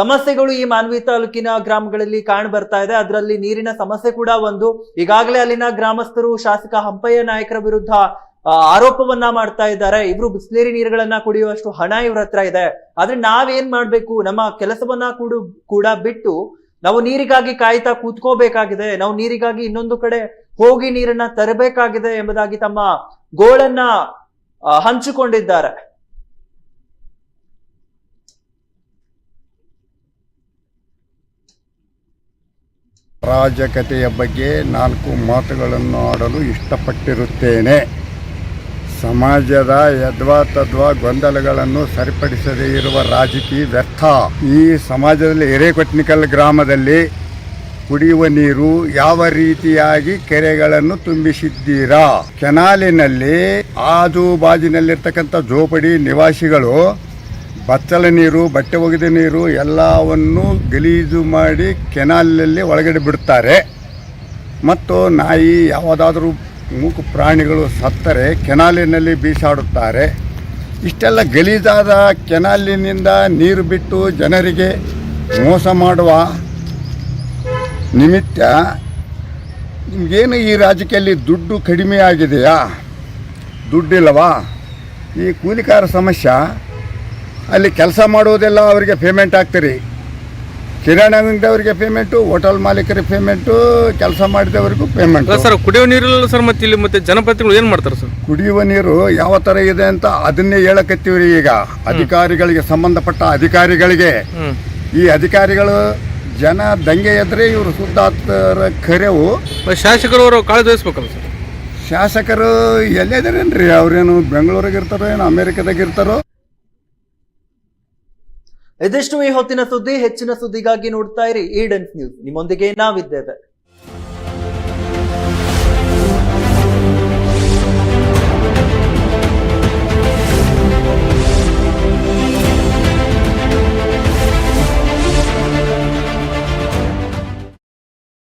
ಸಮಸ್ಯೆಗಳು ಈ ಮಾನ್ವಿ ತಾಲೂಕಿನ ಗ್ರಾಮಗಳಲ್ಲಿ ಕಾಣ್ ಬರ್ತಾ ಇದೆ. ಅದರಲ್ಲಿ ನೀರಿನ ಸಮಸ್ಯೆ ಕೂಡ ಒಂದು. ಈಗಾಗಲೇ ಅಲ್ಲಿನ ಗ್ರಾಮಸ್ಥರು ಶಾಸಕ ಹಂಪಯ್ಯ ನಾಯಕರ ವಿರುದ್ಧ ಆರೋಪವನ್ನ ಮಾಡ್ತಾ ಇದ್ದಾರೆ. ಇಬ್ರು ಬಿಸ್ಲೇರಿ ನೀರುಗಳನ್ನ ಕುಡಿಯುವಷ್ಟು ಹಣ ಇವ್ರ ಹತ್ರ ಇದೆ. ಆದ್ರೆ ನಾವೇನ್ ಮಾಡ್ಬೇಕು? ನಮ್ಮ ಕೆಲಸವನ್ನ ಕೂಡ ಕೂಡ ಬಿಟ್ಟು ನಾವು ನೀರಿಗಾಗಿ ಕಾಯ್ತಾ ಕೂತ್ಕೋಬೇಕಾಗಿದೆ. ನಾವು ನೀರಿಗಾಗಿ ಇನ್ನೊಂದು ಕಡೆ ಹೋಗಿ ನೀರನ್ನ ತರಬೇಕಾಗಿದೆ ಎಂಬುದಾಗಿ ತಮ್ಮ ಗೋಳನ್ನ ಹಂಚಿಕೊಂಡಿದ್ದಾರೆ. ಅರಾಜಕತೆಯ ಬಗ್ಗೆ ನಾಲ್ಕು ಮಾತುಗಳನ್ನು ಆಡಲು ಇಷ್ಟಪಟ್ಟಿರುತ್ತೇನೆ. ಸಮಾಜದ ಯದ್ವಾ ತದ್ವಾ ಗೊಂದಲಗಳನ್ನು ಸರಿಪಡಿಸದೇ ಇರುವ ರಾಜಕೀಯ ವ್ಯರ್ಥ. ಈ ಸಮಾಜದಲ್ಲಿ ಹಿರೇಕೊಟ್ನಿಕಲ್ ಗ್ರಾಮದಲ್ಲಿ ಕುಡಿಯುವ ನೀರು ಯಾವ ರೀತಿಯಾಗಿ ಕೆರೆಗಳನ್ನು ತುಂಬಿಸಿದ್ದೀರಾ? ಕೆನಾಲಿನಲ್ಲಿ ಆಜು ಬಾಜಿನಲ್ಲಿರ್ತಕ್ಕಂಥ ಜೋಪಡಿ ನಿವಾಸಿಗಳು ಬಚ್ಚಲ ನೀರು, ಬಟ್ಟೆ ಒಗೆದ ನೀರು ಎಲ್ಲವನ್ನು ಗಲೀಜು ಮಾಡಿ ಕೆನಾಲಿನಲ್ಲಿ ಒಳಗಡೆ ಬಿಡ್ತಾರೆ. ಮತ್ತು ನಾಯಿ ಯಾವುದಾದ್ರೂ ಮೂಕು ಪ್ರಾಣಿಗಳು ಸತ್ತರೆ ಕೆನಾಲಿನಲ್ಲಿ ಬೀಸಾಡುತ್ತಾರೆ. ಇಷ್ಟೆಲ್ಲ ಗಲೀಜಾದ ಕೆನಾಲಿನಿಂದ ನೀರು ಬಿಟ್ಟು ಜನರಿಗೆ ಮೋಸ ಮಾಡುವ ನಿಮಿತ್ತ ನಿಮಗೇನು ಈ ರಾಜಕೀಯಲ್ಲಿ ದುಡ್ಡು ಕಡಿಮೆ ಆಗಿದೆಯಾ ದುಡ್ಡಿಲ್ಲವಾ? ಈ ಕೂಲಿಕಾರ ಸಮಸ್ಯೆ ಅಲ್ಲಿ ಕೆಲಸ ಮಾಡುವುದೆಲ್ಲ ಅವರಿಗೆ ಪೇಮೆಂಟ್ ಹಾಕ್ತೀರಿ ಕಿರಾಣಿ ಅಂಗಡಿಯವರಿಗೆ ಪೇಮೆಂಟು ಹೋಟೆಲ್ ಮಾಲೀಕರಿಗೆ ಪೇಮೆಂಟು ಕೆಲಸ ಮಾಡಿದವರಿಗೂ ಪೇಮೆಂಟ್ ಸರ್ ಕುಡಿಯುವ ನೀರಿಲ್ಲ ಸರ್ ಮತ್ತೆ ಇಲ್ಲಿ ಮತ್ತೆ ಜನಪ್ರತಿನಿಧಿಗಳು ಏನು ಮಾಡ್ತಾರೆ ಸರ್? ಕುಡಿಯುವ ನೀರು ಯಾವ ಥರ ಇದೆ ಅಂತ ಅದನ್ನೇ ಹೇಳಕತ್ತೀವ್ರಿ ಈಗ. ಅಧಿಕಾರಿಗಳಿಗೆ ಸಂಬಂಧಪಟ್ಟ ಅಧಿಕಾರಿಗಳಿಗೆ. ಈ ಅಧಿಕಾರಿಗಳು ಜನ ದಂಗೆ ಎದ್ರೆ ಇವರು ಸುದ್ದಾತರ ಕರೆವು. ಶಾಸಕರು ಅವರು ಕಾಳಜಿ ವಹಿಸ್ಬೇಕಲ್ಲ ಸರ್? ಶಾಸಕರು ಎಲ್ಲಿದ್ದಾರೇನ್ರಿ ಅವ್ರೇನು ಬೆಂಗಳೂರಿಗೆ ಇರ್ತಾರೋ ಏನು ಅಮೇರಿಕದಾಗ ಇರ್ತಾರೋ ಇದಿಷ್ಟು ಈ ಹೊತ್ತಿನ ಸುದ್ದಿ ಹೆಚ್ಚಿನ ಸುದ್ದಿಗಾಗಿ ನೋಡ್ತಾ ಇರಿ. Edens news. ನಿಮ್ಮೊಂದಿಗೆ ನಾವಿದ್ದೇವೆ.